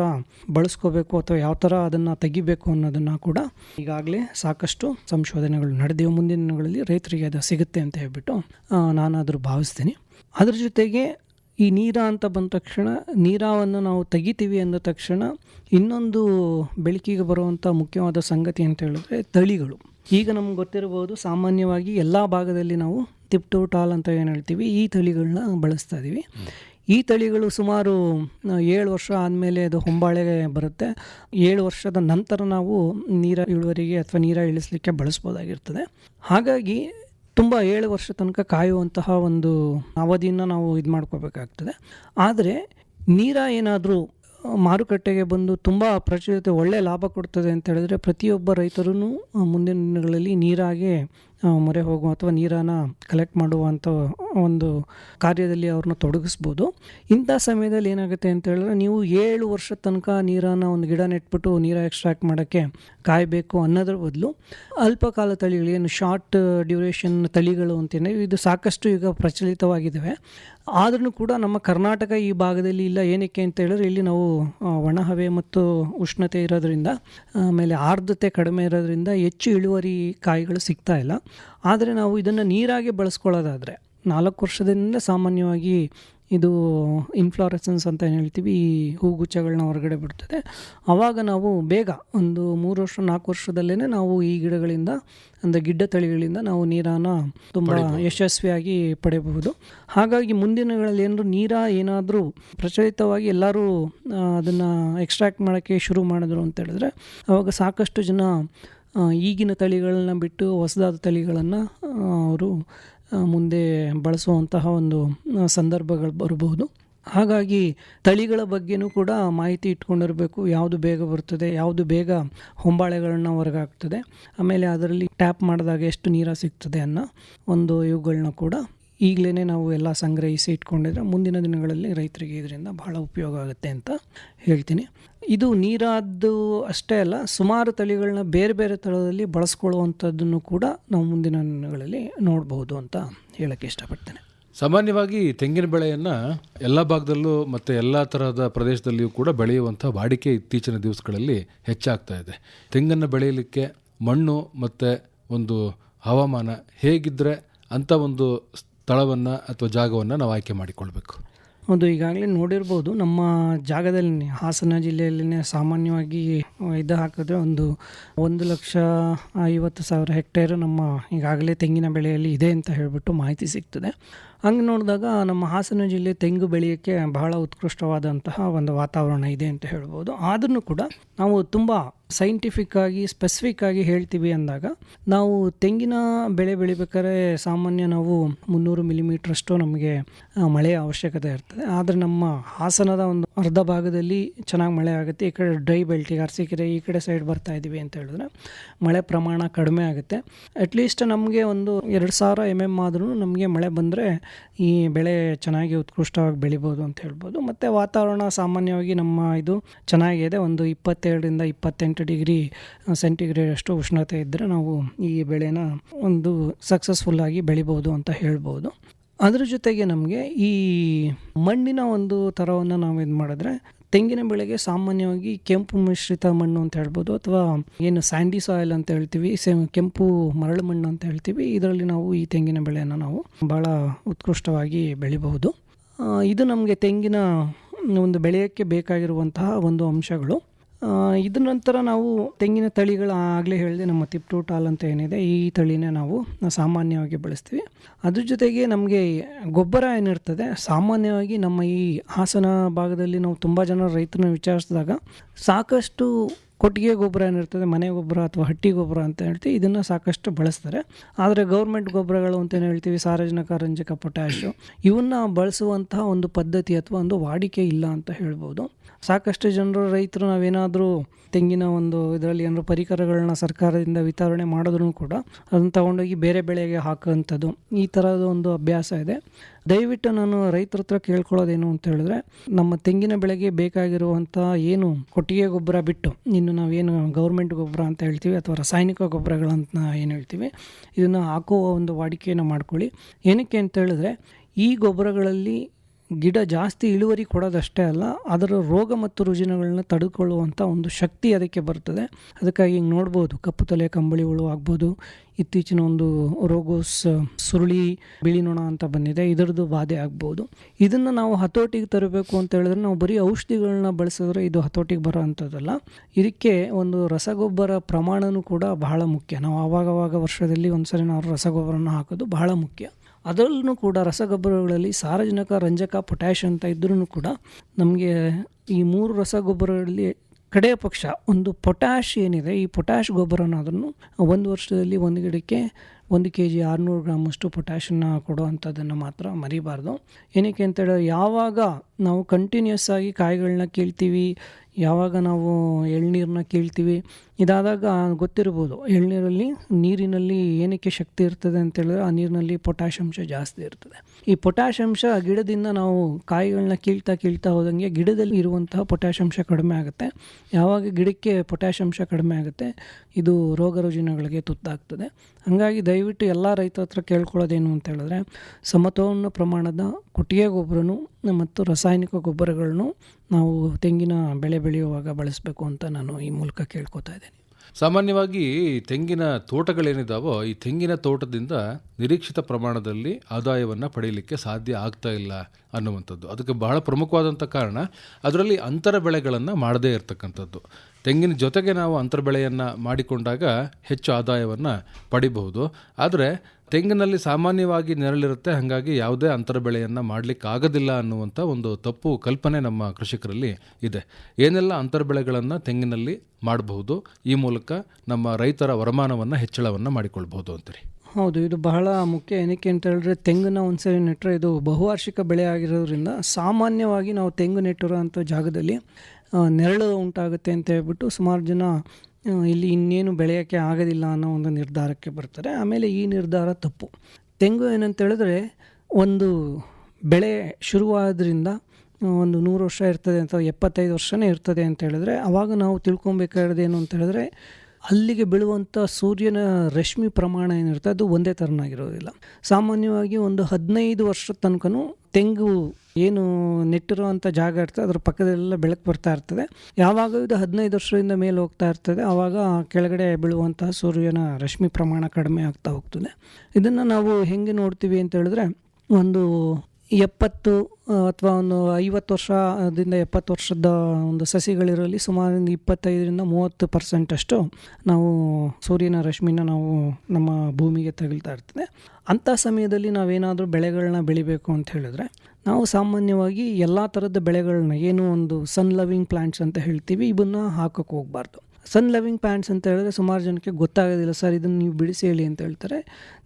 ಬಳಸ್ಕೋಬೇಕು ಅಥವಾ ಯಾವ ಥರ ಅದನ್ನು ತೆಗಿಬೇಕು ಅನ್ನೋದನ್ನು ಕೂಡ ಈಗಾಗಲೇ ಸಾಕಷ್ಟು ಸಂಶೋಧನೆಗಳು ನಡೆದಿವೆ. ಮುಂದಿನ ದಿನಗಳಲ್ಲಿ ರೈತರಿಗೆ ಅದು ಸಿಗುತ್ತೆ ಅಂತ ಹೇಳ್ಬಿಟ್ಟು ನಾನು ನಾನಾದರೂ ಭಾವಿಸ್ತೀನಿ. ಅದ್ರ ಜೊತೆಗೆ ಈ ನೀರ ಅಂತ ಬಂದ ತಕ್ಷಣ, ನೀರಾವನ್ನು ನಾವು ತೆಗಿತೀವಿ ಅಂದ ತಕ್ಷಣ ಇನ್ನೊಂದು ಬೆಳಕಿಗೆ ಬರುವಂಥ ಮುಖ್ಯವಾದ ಸಂಗತಿ ಅಂತ ಹೇಳಿದ್ರೆ ತಳಿಗಳು. ಈಗ ನಮ್ಗೆ ಗೊತ್ತಿರಬಹುದು ಸಾಮಾನ್ಯವಾಗಿ ಎಲ್ಲ ಭಾಗದಲ್ಲಿ ನಾವು ತಿಪ್ಟು ಟಾಲ್ ಅಂತ ಏನು ಹೇಳ್ತೀವಿ, ಈ ತಳಿಗಳನ್ನ ಬಳಸ್ತಾ ಇದ್ದೀವಿ ಈ ತಳಿಗಳು ಸುಮಾರು ಏಳು ವರ್ಷ ಆದಮೇಲೆ ಅದು ಹೊಂಬಾಳೆಗೆ ಬರುತ್ತೆ. ಏಳು ವರ್ಷದ ನಂತರ ನಾವು ನೀರ ಇಳುವರಿಗೆ ಅಥವಾ ನೀರ ಇಳಿಸ್ಲಿಕ್ಕೆ ಬಳಸ್ಬೋದಾಗಿರ್ತದೆ. ಹಾಗಾಗಿ ತುಂಬ ಏಳು ವರ್ಷ ತನಕ ಕಾಯುವಂತಹ ಒಂದು ಅವಧಿಯನ್ನು ನಾವು ಇದು ಮಾಡ್ಕೋಬೇಕಾಗ್ತದೆ. ಆದರೆ ನೀರ ಏನಾದರೂ ಮಾರುಕಟ್ಟೆಗೆ ಬಂದು ತುಂಬ ಪ್ರಚಲಿತ ಒಳ್ಳೆ ಲಾಭ ಕೊಡ್ತದೆ ಅಂತ ಹೇಳಿದ್ರೆ ಪ್ರತಿಯೊಬ್ಬ ರೈತರೂ ಮುಂದಿನ ದಿನಗಳಲ್ಲಿ ನೀರಾಗೆ ಮೊರೆ ಹೋಗುವ ಅಥವಾ ನೀರನ್ನು ಕಲೆಕ್ಟ್ ಮಾಡುವಂಥ ಒಂದು ಕಾರ್ಯದಲ್ಲಿ ಅವ್ರನ್ನ ತೊಡಗಿಸ್ಬೋದು. ಇಂಥ ಸಮಯದಲ್ಲಿ ಏನಾಗುತ್ತೆ ಅಂತ ಹೇಳಿದ್ರೆ ನೀವು ಏಳು ವರ್ಷದ ತನಕ ನೀರನ್ನು ಒಂದು ಗಿಡ ನೆಟ್ಬಿಟ್ಟು ನೀರ ಎಕ್ಸ್ಟ್ರಾಕ್ಟ್ ಮಾಡೋಕ್ಕೆ ಕಾಯಬೇಕು ಅನ್ನೋದ್ರ ಬದಲು ಅಲ್ಪಕಾಲ ತಳಿಗಳು, ಏನು ಶಾರ್ಟ್ ಡ್ಯೂರೇಷನ್ ತಳಿಗಳು ಅಂತೇನೆ ಇದು ಸಾಕಷ್ಟು ಈಗ ಪ್ರಚಲಿತವಾಗಿದ್ದಾವೆ. ಆದ್ರೂ ಕೂಡ ನಮ್ಮ ಕರ್ನಾಟಕ ಈ ಭಾಗದಲ್ಲಿ ಇಲ್ಲ ಏನಕ್ಕೆ ಅಂತ ಹೇಳಿದ್ರೆ ಇಲ್ಲಿ ನಾವು ಒಣ ಒಣಹವೆ ಮತ್ತು ಉಷ್ಣತೆ ಇರೋದ್ರಿಂದ, ಆಮೇಲೆ ಆರ್ದ್ರತೆ ಕಡಿಮೆ ಇರೋದ್ರಿಂದ ಹೆಚ್ಚು ಇಳುವರಿ ಕಾಯಿಗಳು ಸಿಗ್ತಾ ಇಲ್ಲ. ಆದರೆ ನಾವು ಇದನ್ನು ನೀರಾಗಿ ಬಳಸ್ಕೊಳ್ಳೋದಾದರೆ ನಾಲ್ಕು ವರ್ಷದಿಂದ ಸಾಮಾನ್ಯವಾಗಿ ಇದು ಇನ್ಫ್ಲಾರೆಸೆನ್ಸ್ ಅಂತ ಏನು ಹೇಳ್ತೀವಿ ಈ ಹೂಗುಚ್ಛಗಳನ್ನ ಹೊರಗಡೆ ಬಿಡ್ತದೆ. ಆವಾಗ ನಾವು ಬೇಗ ಒಂದು ಮೂರು ವರ್ಷ ನಾಲ್ಕು ವರ್ಷದಲ್ಲೇ ನಾವು ಈ ಗಿಡಗಳಿಂದ ಅಂದರೆ ಗಿಡ್ಡ ತಳಿಗಳಿಂದ ನಾವು ನೀರನ್ನು ತುಂಬ ಯಶಸ್ವಿಯಾಗಿ ಪಡೆಯಬಹುದು. ಹಾಗಾಗಿ ಮುಂದಿನಗಳಲ್ಲಿ ಏನಾದ್ರು ನೀರ ಏನಾದರೂ ಪ್ರಚಲಿತವಾಗಿ ಎಲ್ಲರೂ ಅದನ್ನು ಎಕ್ಸ್ಟ್ರಾಕ್ಟ್ ಮಾಡೋಕ್ಕೆ ಶುರು ಮಾಡಿದ್ರು ಅಂತ ಹೇಳಿದ್ರೆ ಅವಾಗ ಸಾಕಷ್ಟು ಜನ ಈಗಿನ ತಳಿಗಳನ್ನ ಬಿಟ್ಟು ಹೊಸದಾದ ತಳಿಗಳನ್ನು ಅವರು ಮುಂದೆ ಬಳಸುವಂತಹ ಒಂದು ಸಂದರ್ಭಗಳು ಬರಬಹುದು. ಹಾಗಾಗಿ ತಳಿಗಳ ಬಗ್ಗೆನೂ ಕೂಡ ಮಾಹಿತಿ ಇಟ್ಕೊಂಡಿರಬೇಕು. ಯಾವುದು ಬೇಗ ಬರ್ತದೆ, ಯಾವುದು ಬೇಗ ಹೊಂಬಾಳೆಗಳನ್ನ ಹೊರಗಾಗ್ತದೆ ಆಮೇಲೆ ಅದರಲ್ಲಿ ಟ್ಯಾಪ್ ಮಾಡಿದಾಗ ಎಷ್ಟು ನೀರ ಸಿಗ್ತದೆ ಅನ್ನೋ ಒಂದು ಇವುಗಳನ್ನ ಕೂಡ ಈಗಲೇ ನಾವು ಎಲ್ಲ ಸಂಗ್ರಹಿಸಿ ಇಟ್ಕೊಂಡಿದ್ರೆ ಮುಂದಿನ ದಿನಗಳಲ್ಲಿ ರೈತರಿಗೆ ಇದರಿಂದ ಬಹಳ ಉಪಯೋಗ ಆಗುತ್ತೆ ಅಂತ ಹೇಳ್ತೀನಿ. ಇದು ನೀರಾದ್ದು ಅಷ್ಟೇ ಅಲ್ಲ, ಸುಮಾರು ತಳಿಗಳನ್ನ ಬೇರೆ ಬೇರೆ ತಳದಲ್ಲಿ ಬಳಸ್ಕೊಳ್ಳುವಂಥದ್ದನ್ನು ಕೂಡ ನಾವು ಮುಂದಿನ ದಿನಗಳಲ್ಲಿ ನೋಡಬಹುದು ಅಂತ ಹೇಳಕ್ಕೆ ಇಷ್ಟಪಡ್ತೇನೆ. ಸಾಮಾನ್ಯವಾಗಿ ತೆಂಗಿನ ಬೆಳೆಯನ್ನು ಎಲ್ಲ ಭಾಗದಲ್ಲೂ ಮತ್ತು ಎಲ್ಲ ತರಹದ ಪ್ರದೇಶದಲ್ಲಿಯೂ ಕೂಡ ಬೆಳೆಯುವಂಥ ವಾಡಿಕೆ ಇತ್ತೀಚಿನ ದಿವಸಗಳಲ್ಲಿ ಹೆಚ್ಚಾಗ್ತಾ ಇದೆ. ತೆಂಗನ್ನು ಬೆಳೆಯಲಿಕ್ಕೆ ಮಣ್ಣು ಮತ್ತು ಒಂದು ಹವಾಮಾನ ಹೇಗಿದ್ದರೆ ಅಂಥ ಒಂದು ಸ್ಥಳವನ್ನು ಅಥವಾ ಜಾಗವನ್ನು ನಾವು ಆಯ್ಕೆ ಮಾಡಿಕೊಳ್ಬೇಕು. ಹೌದು, ಈಗಾಗಲೇ ನೋಡಿರ್ಬೋದು, ನಮ್ಮ ಜಾಗದಲ್ಲಿ, ಹಾಸನ ಜಿಲ್ಲೆಯಲ್ಲಿನೇ ಸಾಮಾನ್ಯವಾಗಿ ಇದು ಹಾಕಿದ್ರೆ ಒಂದು ಒಂದು ಲಕ್ಷ ಐವತ್ತು ಸಾವಿರ ಹೆಕ್ಟೇರ್ ನಮ್ಮ ಈಗಾಗಲೇ ತೆಂಗಿನ ಬೆಳೆಯಲ್ಲಿ ಇದೆ ಅಂತ ಹೇಳಿಬಿಟ್ಟು ಮಾಹಿತಿ ಸಿಗ್ತದೆ. ಹಂಗೆ ನೋಡಿದಾಗ ನಮ್ಮ ಹಾಸನ ಜಿಲ್ಲೆ ತೆಂಗು ಬೆಳೆಯೋಕ್ಕೆ ಬಹಳ ಉತ್ಕೃಷ್ಟವಾದಂತಹ ಒಂದು ವಾತಾವರಣ ಇದೆ ಅಂತ ಹೇಳ್ಬೋದು. ಆದ್ರೂ ಕೂಡ ನಾವು ತುಂಬ ಸೈಂಟಿಫಿಕ್ ಆಗಿ ಸ್ಪೆಸಿಫಿಕ್ ಆಗಿ ಹೇಳ್ತೀವಿ ಅಂದಾಗ ನಾವು ತೆಂಗಿನ ಬೆಳೆ ಬೆಳಿಬೇಕಾದ್ರೆ ಸಾಮಾನ್ಯ ನಾವು ಮುನ್ನೂರು ಮಿಲಿಮೀಟ್ರಷ್ಟು ನಮಗೆ ಮಳೆಯ ಅವಶ್ಯಕತೆ ಇರ್ತದೆ. ಆದರೆ ನಮ್ಮ ಹಾಸನದ ಒಂದು ಅರ್ಧ ಭಾಗದಲ್ಲಿ ಚೆನ್ನಾಗಿ ಮಳೆ ಆಗುತ್ತೆ. ಈ ಕಡೆ ಡ್ರೈ ಬೆಲ್ಟಿಗೆ ಅರಸೀಕೆರೆ ಈ ಕಡೆ ಸೈಡ್ ಬರ್ತಾ ಇದ್ದೀವಿ ಅಂತ ಹೇಳಿದ್ರೆ ಮಳೆ ಪ್ರಮಾಣ ಕಡಿಮೆ ಆಗುತ್ತೆ. ಅಟ್ಲೀಸ್ಟ್ ನಮಗೆ ಒಂದು ಎರಡು ಸಾವಿರ ಎಂ ಎಂ ಆದ್ರೂ ನಮಗೆ ಮಳೆ ಬಂದರೆ ಈ ಬೆಳೆ ಚೆನ್ನಾಗಿ ಉತ್ಕೃಷ್ಟವಾಗಿ ಬೆಳಿಬೋದು ಅಂತ ಹೇಳ್ಬೋದು. ಮತ್ತು ವಾತಾವರಣ ಸಾಮಾನ್ಯವಾಗಿ ನಮ್ಮ ಇದು ಚೆನ್ನಾಗಿದೆ. ಒಂದು ಇಪ್ಪತ್ತೆರಡರಿಂದ ಇಪ್ಪತ್ತೆಂಟು ಡಿಗ್ರಿ ಸೆಂಟಿಗ್ರೇಡ್ ಅಷ್ಟು ಉಷ್ಣತೆ ಇದ್ದರೆ ನಾವು ಈ ಬೆಳೆನ ಒಂದು ಸಕ್ಸಸ್ಫುಲ್ಲಾಗಿ ಬೆಳಿಬೋದು ಅಂತ ಹೇಳ್ಬೋದು. ಅದ್ರ ಜೊತೆಗೆ ನಮಗೆ ಈ ಮಣ್ಣಿನ ಒಂದು ಥರವನ್ನು ನಾವು ಇದು ಮಾಡಿದ್ರೆ ತೆಂಗಿನ ಬೆಳೆಗೆ ಸಾಮಾನ್ಯವಾಗಿ ಕೆಂಪು ಮಿಶ್ರಿತ ಮಣ್ಣು ಅಂತ ಹೇಳ್ಬೋದು ಅಥವಾ ಏನು ಸ್ಯಾಂಡಿ ಸಾಯಿಲ್ ಅಂತ ಹೇಳ್ತೀವಿ ಕೆಂಪು ಮರಳು ಮಣ್ಣು ಅಂತ ಹೇಳ್ತೀವಿ. ಇದರಲ್ಲಿ ನಾವು ಈ ತೆಂಗಿನ ಬೆಳೆಯನ್ನು ನಾವು ಭಾಳ ಉತ್ಕೃಷ್ಟವಾಗಿ ಬೆಳಿಬಹುದು. ಇದು ನಮಗೆ ತೆಂಗಿನ ಒಂದು ಬೆಳೆಯೋಕ್ಕೆ ಬೇಕಾಗಿರುವಂತಹ ಒಂದು ಅಂಶಗಳು. ಇದ ನಂತರ ನಾವು ತೆಂಗಿನ ತಳಿಗಳು ಆಗಲೇ ಹೇಳಿದೆ, ನಮ್ಮ ತಿಪ್ಟೂಟಾಲ್ ಅಂತ ಏನಿದೆ, ಈ ತಳಿನೇ ನಾವು ಸಾಮಾನ್ಯವಾಗಿ ಬಳಸ್ತೀವಿ. ಅದ್ರ ಜೊತೆಗೆ ನಮಗೆ ಗೊಬ್ಬರ ಏನಿರ್ತದೆ, ಸಾಮಾನ್ಯವಾಗಿ ನಮ್ಮ ಈ ಹಾಸನ ಭಾಗದಲ್ಲಿ ನಾವು ತುಂಬ ಜನ ರೈತರನ್ನ ವಿಚಾರಿಸಿದಾಗ ಸಾಕಷ್ಟು ಕೊಟ್ಟಿಗೆ ಗೊಬ್ಬರ ಏನಿರ್ತದೆ, ಮನೆ ಗೊಬ್ಬರ ಅಥವಾ ಹಟ್ಟಿ ಗೊಬ್ಬರ ಅಂತ ಹೇಳ್ತೀವಿ, ಇದನ್ನು ಸಾಕಷ್ಟು ಬಳಸ್ತಾರೆ. ಆದರೆ ಗೌರ್ಮೆಂಟ್ ಗೊಬ್ಬರಗಳು ಅಂತ ಏನು ಹೇಳ್ತೀವಿ, ಸಾರಜನಕ, ರಂಜಕ ಪೊಟ್ಯಾಶು ಇವನ್ನ ಬಳಸುವಂತಹ ಒಂದು ಪದ್ಧತಿ ಅಥವಾ ಒಂದು ವಾಡಿಕೆ ಇಲ್ಲ ಅಂತ ಹೇಳ್ಬೋದು. ಸಾಕಷ್ಟು ಜನರು, ರೈತರು ನಾವೇನಾದರೂ ತೆಂಗಿನ ಒಂದು ಇದರಲ್ಲಿ ಏನಾದರೂ ಪರಿಕರಗಳನ್ನ ಸರ್ಕಾರದಿಂದ ವಿತರಣೆ ಮಾಡಿದ್ರು ಕೂಡ, ಅದನ್ನು ತಗೊಂಡೋಗಿ ಬೇರೆ ಬೆಳೆಗೆ ಹಾಕುವಂಥದ್ದು, ಈ ಥರದ ಒಂದು ಅಭ್ಯಾಸ ಇದೆ. ದಯವಿಟ್ಟು ನಾನು ರೈತರ ಹತ್ರ ಕೇಳ್ಕೊಳ್ಳೋದೇನು ಅಂತ ಹೇಳಿದ್ರೆ, ನಮ್ಮ ತೆಂಗಿನ ಬೆಳೆಗೆ ಬೇಕಾಗಿರುವಂಥ ಏನು ಕೊಟ್ಟಿಗೆ ಗೊಬ್ಬರ ಬಿಟ್ಟು, ಇನ್ನು ನಾವೇನು ಗೌರ್ಮೆಂಟ್ ಗೊಬ್ಬರ ಅಂತ ಹೇಳ್ತೀವಿ ಅಥವಾ ರಾಸಾಯನಿಕ ಗೊಬ್ಬರಗಳಂತ ಏನು ಹೇಳ್ತೀವಿ, ಇದನ್ನು ಹಾಕುವ ಒಂದು ವಾಡಿಕೆಯನ್ನು ಮಾಡ್ಕೊಳ್ಳಿ. ಏನಕ್ಕೆ ಅಂತ ಹೇಳಿದ್ರೆ, ಈ ಗೊಬ್ಬರಗಳಲ್ಲಿ ಗಿಡ ಜಾಸ್ತಿ ಇಳುವರಿ ಕೊಡೋದಷ್ಟೇ ಅಲ್ಲ, ಅದರ ರೋಗ ಮತ್ತು ರುಜಿನಗಳನ್ನ ತಡೆದುಕೊಳ್ಳುವಂಥ ಒಂದು ಶಕ್ತಿ ಅದಕ್ಕೆ ಬರ್ತದೆ. ಅದಕ್ಕಾಗಿ ಹಿಂಗೆ ನೋಡ್ಬೋದು, ಕಪ್ಪು ತಲೆ, ಕಂಬಳಿ ಹುಳು ಆಗ್ಬೋದು, ಇತ್ತೀಚಿನ ಒಂದು ರೋಗೋಸ್, ಸುರುಳಿ, ಬಿಳಿ ನೊಣ ಅಂತ ಬಂದಿದೆ, ಇದರದ್ದು ಬಾಧೆ ಆಗ್ಬೋದು. ಇದನ್ನು ನಾವು ಹತೋಟಿಗೆ ತರಬೇಕು ಅಂತ ಹೇಳಿದ್ರೆ ನಾವು ಬರೀ ಔಷಧಿಗಳನ್ನ ಬಳಸಿದ್ರೆ ಇದು ಹತೋಟಿಗೆ ಬರೋ ಅಂಥದ್ದಲ್ಲ ಇದಕ್ಕೆ ಒಂದು ರಸಗೊಬ್ಬರ ಪ್ರಮಾಣನೂ ಕೂಡ ಬಹಳ ಮುಖ್ಯ. ನಾವು ಆವಾಗವಾಗ ವರ್ಷದಲ್ಲಿ ಒಂದ್ಸರಿ ನಾವು ರಸಗೊಬ್ಬರನ ಹಾಕೋದು ಬಹಳ ಮುಖ್ಯ. ಅದರಲ್ಲೂ ಕೂಡ ರಸಗೊಬ್ಬರಗಳಲ್ಲಿ ಸಾರಜನಕ ರಂಜಕ ಪೊಟ್ಯಾಷ್ ಅಂತ ಇದ್ರೂ ಕೂಡ ನಮಗೆ ಈ ಮೂರು ರಸಗೊಬ್ಬರಗಳಲ್ಲಿ ಕಡೆಯ ಪಕ್ಷ, ಒಂದು ಪೊಟ್ಯಾಶ್ ಏನಿದೆ, ಈ ಪೊಟ್ಯಾಶ್ ಗೊಬ್ಬರನ ಅದನ್ನು ಒಂದು ವರ್ಷದಲ್ಲಿ ಒಂದು ಗಿಡಕ್ಕೆ ಒಂದು ಕೆ ಜಿ ಆರುನೂರು ಗ್ರಾಮಷ್ಟು ಪೊಟ್ಯಾಷನ್ನ ಕೊಡುವಂಥದ್ದನ್ನು ಮಾತ್ರ ಮರಿಬಾರ್ದು. ಏನಕ್ಕೆ ಅಂತೇಳಿ, ಯಾವಾಗ ನಾವು ಕಂಟಿನ್ಯೂಸ್ ಆಗಿ ಕಾಯಿಗಳನ್ನ ಕೀಳ್ತೀವಿ, ಯಾವಾಗ ನಾವು ಎಳ್ನೀರನ್ನ ಕೀಳ್ತೀವಿ, ಇದಾದಾಗ ಗೊತ್ತಿರ್ಬೋದು. ಎಳ್ನೀರಲ್ಲಿ, ನೀರಿನಲ್ಲಿ ಏನಕ್ಕೆ ಶಕ್ತಿ ಇರ್ತದೆ ಅಂತೇಳಿದ್ರೆ, ಆ ನೀರಿನಲ್ಲಿ ಪೊಟ್ಯಾಷ್ ಅಂಶ ಜಾಸ್ತಿ ಇರ್ತದೆ. ಈ ಪೊಟ್ಯಾಷ್ ಅಂಶ ಗಿಡದಿಂದ ನಾವು ಕಾಯಿಗಳನ್ನ ಕೀಳ್ತಾ ಕೀಳ್ತಾ ಹೋದಂಗೆ ಗಿಡದಲ್ಲಿ ಇರುವಂತಹ ಪೊಟ್ಯಾಷ್ ಅಂಶ ಕಡಿಮೆ ಆಗುತ್ತೆ. ಯಾವಾಗ ಗಿಡಕ್ಕೆ ಪೊಟ್ಯಾಶ್ ಅಂಶ ಕಡಿಮೆ ಆಗುತ್ತೆ, ಇದು ರೋಗ ರುಜಿನಗಳಿಗೆ ತುತ್ತಾಗ್ತದೆ. ಹಾಗಾಗಿ ದಯವಿಟ್ಟು ಎಲ್ಲ ರೈತರ ಹತ್ರ ಕೇಳ್ಕೊಳ್ಳೋದೇನು ಅಂತ ಹೇಳಿದ್ರೆ, ಸಮತೋಲನ ಪ್ರಮಾಣದ ಕೊಟ್ಟಿಗೆ ಗೊಬ್ಬರನು ಮತ್ತು ರಾಸಾಯನಿಕ ಗೊಬ್ಬರಗಳನ್ನು ನಾವು ತೆಂಗಿನ ಬೆಳೆ ಬೆಳೆಯುವಾಗ ಬಳಸಬೇಕು ಅಂತ ನಾನು ಈ ಮೂಲಕ ಕೇಳ್ಕೊತಾ ಇದ್ದೇನೆ. ಸಾಮಾನ್ಯವಾಗಿ ತೆಂಗಿನ ತೋಟಗಳೇನಿದಾವೋ, ಈ ತೆಂಗಿನ ತೋಟದಿಂದ ನಿರೀಕ್ಷಿತ ಪ್ರಮಾಣದಲ್ಲಿ ಆದಾಯವನ್ನು ಪಡೆಯಲಿಕ್ಕೆ ಸಾಧ್ಯ ಆಗ್ತಾ ಇಲ್ಲ ಅನ್ನುವಂಥದ್ದು. ಅದಕ್ಕೆ ಬಹಳ ಪ್ರಮುಖವಾದಂಥ ಕಾರಣ, ಅದರಲ್ಲಿ ಅಂತರ ಬೆಳೆಗಳನ್ನು ಮಾಡದೇ ಇರತಕ್ಕಂಥದ್ದು. ತೆಂಗಿನ ಜೊತೆಗೆ ನಾವು ಅಂತರ ಬೆಳೆಯನ್ನು ಮಾಡಿಕೊಂಡಾಗ ಹೆಚ್ಚು ಆದಾಯವನ್ನು ಪಡಿಬಹುದು. ಆದರೆ ತೆಂಗಿನಲ್ಲಿ ಸಾಮಾನ್ಯವಾಗಿ ನೆರಳಿರುತ್ತೆ. ಹಾಗಾಗಿ ಯಾವುದೇ ಅಂತರ ಬೆಳೆಯನ್ನು ಮಾಡಲಿಕ್ಕೆ ಆಗೋದಿಲ್ಲ ಅನ್ನುವಂಥ ಒಂದು ತಪ್ಪು ಕಲ್ಪನೆ ನಮ್ಮ ಕೃಷಿಕರಲ್ಲಿ ಇದೆ. ಏನೆಲ್ಲ ಅಂತರ ಬೆಳೆಗಳನ್ನು ತೆಂಗಿನಲ್ಲಿ ಮಾಡಬಹುದು? ಈ ಮೂಲಕ ನಮ್ಮ ರೈತರ ವರಮಾನವನ್ನು, ಹೆಚ್ಚಳವನ್ನು ಮಾಡಿಕೊಳ್ಬಹುದು ಅಂತೀರಿ. ಹೌದು, ಇದು ಬಹಳ ಮುಖ್ಯ ಏನಕ್ಕೆ ಅಂತ ಹೇಳಿದ್ರೆ ತೆಂಗನ್ನ ಒಂದ್ಸರಿ ನೆಟ್ಟರೆ ಇದು ಬಹುವಾರ್ಷಿಕ ಬೆಳೆ ಆಗಿರೋದ್ರಿಂದ ಸಾಮಾನ್ಯವಾಗಿ ನಾವು ತೆಂಗು ನೆಟ್ಟಿರೋ ಅಂಥ ಜಾಗದಲ್ಲಿ ನೆರಳು ಉಂಟಾಗುತ್ತೆ ಅಂತ ಹೇಳ್ಬಿಟ್ಟು ಸುಮಾರು ಜನ ಇಲ್ಲಿ ಇನ್ನೇನು ಬೆಳೆಯೋಕ್ಕೆ ಆಗೋದಿಲ್ಲ ಅನ್ನೋ ಒಂದು ನಿರ್ಧಾರಕ್ಕೆ ಬರ್ತಾರೆ. ಆಮೇಲೆ ಈ ನಿರ್ಧಾರ ತಪ್ಪು. ತೆಂಗು ಏನಂತ ಹೇಳಿದ್ರೆ ಒಂದು ಬೆಳೆ ಶುರುವಾದ್ರಿಂದ ಒಂದು ನೂರು ವರ್ಷ ಇರ್ತದೆ ಅಂತ ಎಪ್ಪತ್ತೈದು ವರ್ಷನೇ ಇರ್ತದೆ ಅಂತ ಹೇಳಿದ್ರೆ ಆವಾಗ ನಾವು ತಿಳ್ಕೊಬೇಕಾಗಿರೋದು ಏನು ಅಂತ ಹೇಳಿದ್ರೆ, ಅಲ್ಲಿಗೆ ಬೀಳುವಂಥ ಸೂರ್ಯನ ರಶ್ಮಿ ಪ್ರಮಾಣ ಏನಿರುತ್ತೆ, ಅದು ಒಂದೇ ಥರನಾಗಿರೋದಿಲ್ಲ ಸಾಮಾನ್ಯವಾಗಿ ಒಂದು ಹದಿನೈದು ವರ್ಷದ ತನಕನೂ ತೆಂಗು ಏನು ನೆಟ್ಟಿರುವಂಥ ಜಾಗ ಇರ್ತದೆ, ಅದ್ರ ಪಕ್ಕದಲ್ಲೆಲ್ಲ ಬೆಳಕು ಬರ್ತಾ ಇರ್ತದೆ. ಯಾವಾಗ ಇದು ಹದಿನೈದು ವರ್ಷದಿಂದ ಮೇಲೆ ಹೋಗ್ತಾ ಇರ್ತದೆ ಆವಾಗ ಕೆಳಗಡೆ ಬೀಳುವಂತಹ ಸೂರ್ಯನ ರಶ್ಮಿ ಪ್ರಮಾಣ ಕಡಿಮೆ ಆಗ್ತಾ ಹೋಗ್ತದೆ. ಇದನ್ನು ನಾವು ಹೆಂಗೆ ನೋಡ್ತೀವಿ ಅಂತ ಹೇಳಿದ್ರೆ, ಒಂದು ಎಪ್ಪತ್ತು ಅಥವಾ ಒಂದು ಐವತ್ತು ವರ್ಷದಿಂದ ಎಪ್ಪತ್ತು ವರ್ಷದ ಒಂದು ಸಸಿಗಳಿರಲಿ ಸುಮಾರು ಇಪ್ಪತ್ತೈದರಿಂದ ಮೂವತ್ತು ಪರ್ಸೆಂಟ್ ಅಷ್ಟು ನಾವು ಸೂರ್ಯನ ರಶ್ಮಿನ ನಾವು ನಮ್ಮ ಭೂಮಿಗೆ ತಗಲ್ತಾ ಇರ್ತದೆ ಅಂಥ ಸಮಯದಲ್ಲಿ ನಾವೇನಾದರೂ ಬೆಳೆಗಳನ್ನ ಬೆಳಿಬೇಕು ಅಂತ ಹೇಳಿದ್ರೆ ನಾವು ಸಾಮಾನ್ಯವಾಗಿ ಎಲ್ಲ ಥರದ ಬೆಳೆಗಳನ್ನ, ಏನು ಒಂದು ಸನ್ ಲವಿಂಗ್ ಪ್ಲಾಂಟ್ಸ್ ಅಂತ ಹೇಳ್ತೀವಿ ಇವನ್ನ ಹಾಕೋಕ್ಕೆ ಹೋಗಬಾರ್ದು. ಸನ್ ಲವಿಂಗ್ ಪ್ಯಾಂಟ್ಸ್ ಅಂತ ಹೇಳಿದ್ರೆ ಸುಮಾರು ಜನಕ್ಕೆ ಗೊತ್ತಾಗೋದಿಲ್ಲ, ಸರ್, ಇದನ್ನು ನೀವು ಬಿಡಿಸಿ ಹೇಳಿ ಅಂತ ಹೇಳ್ತಾರೆ.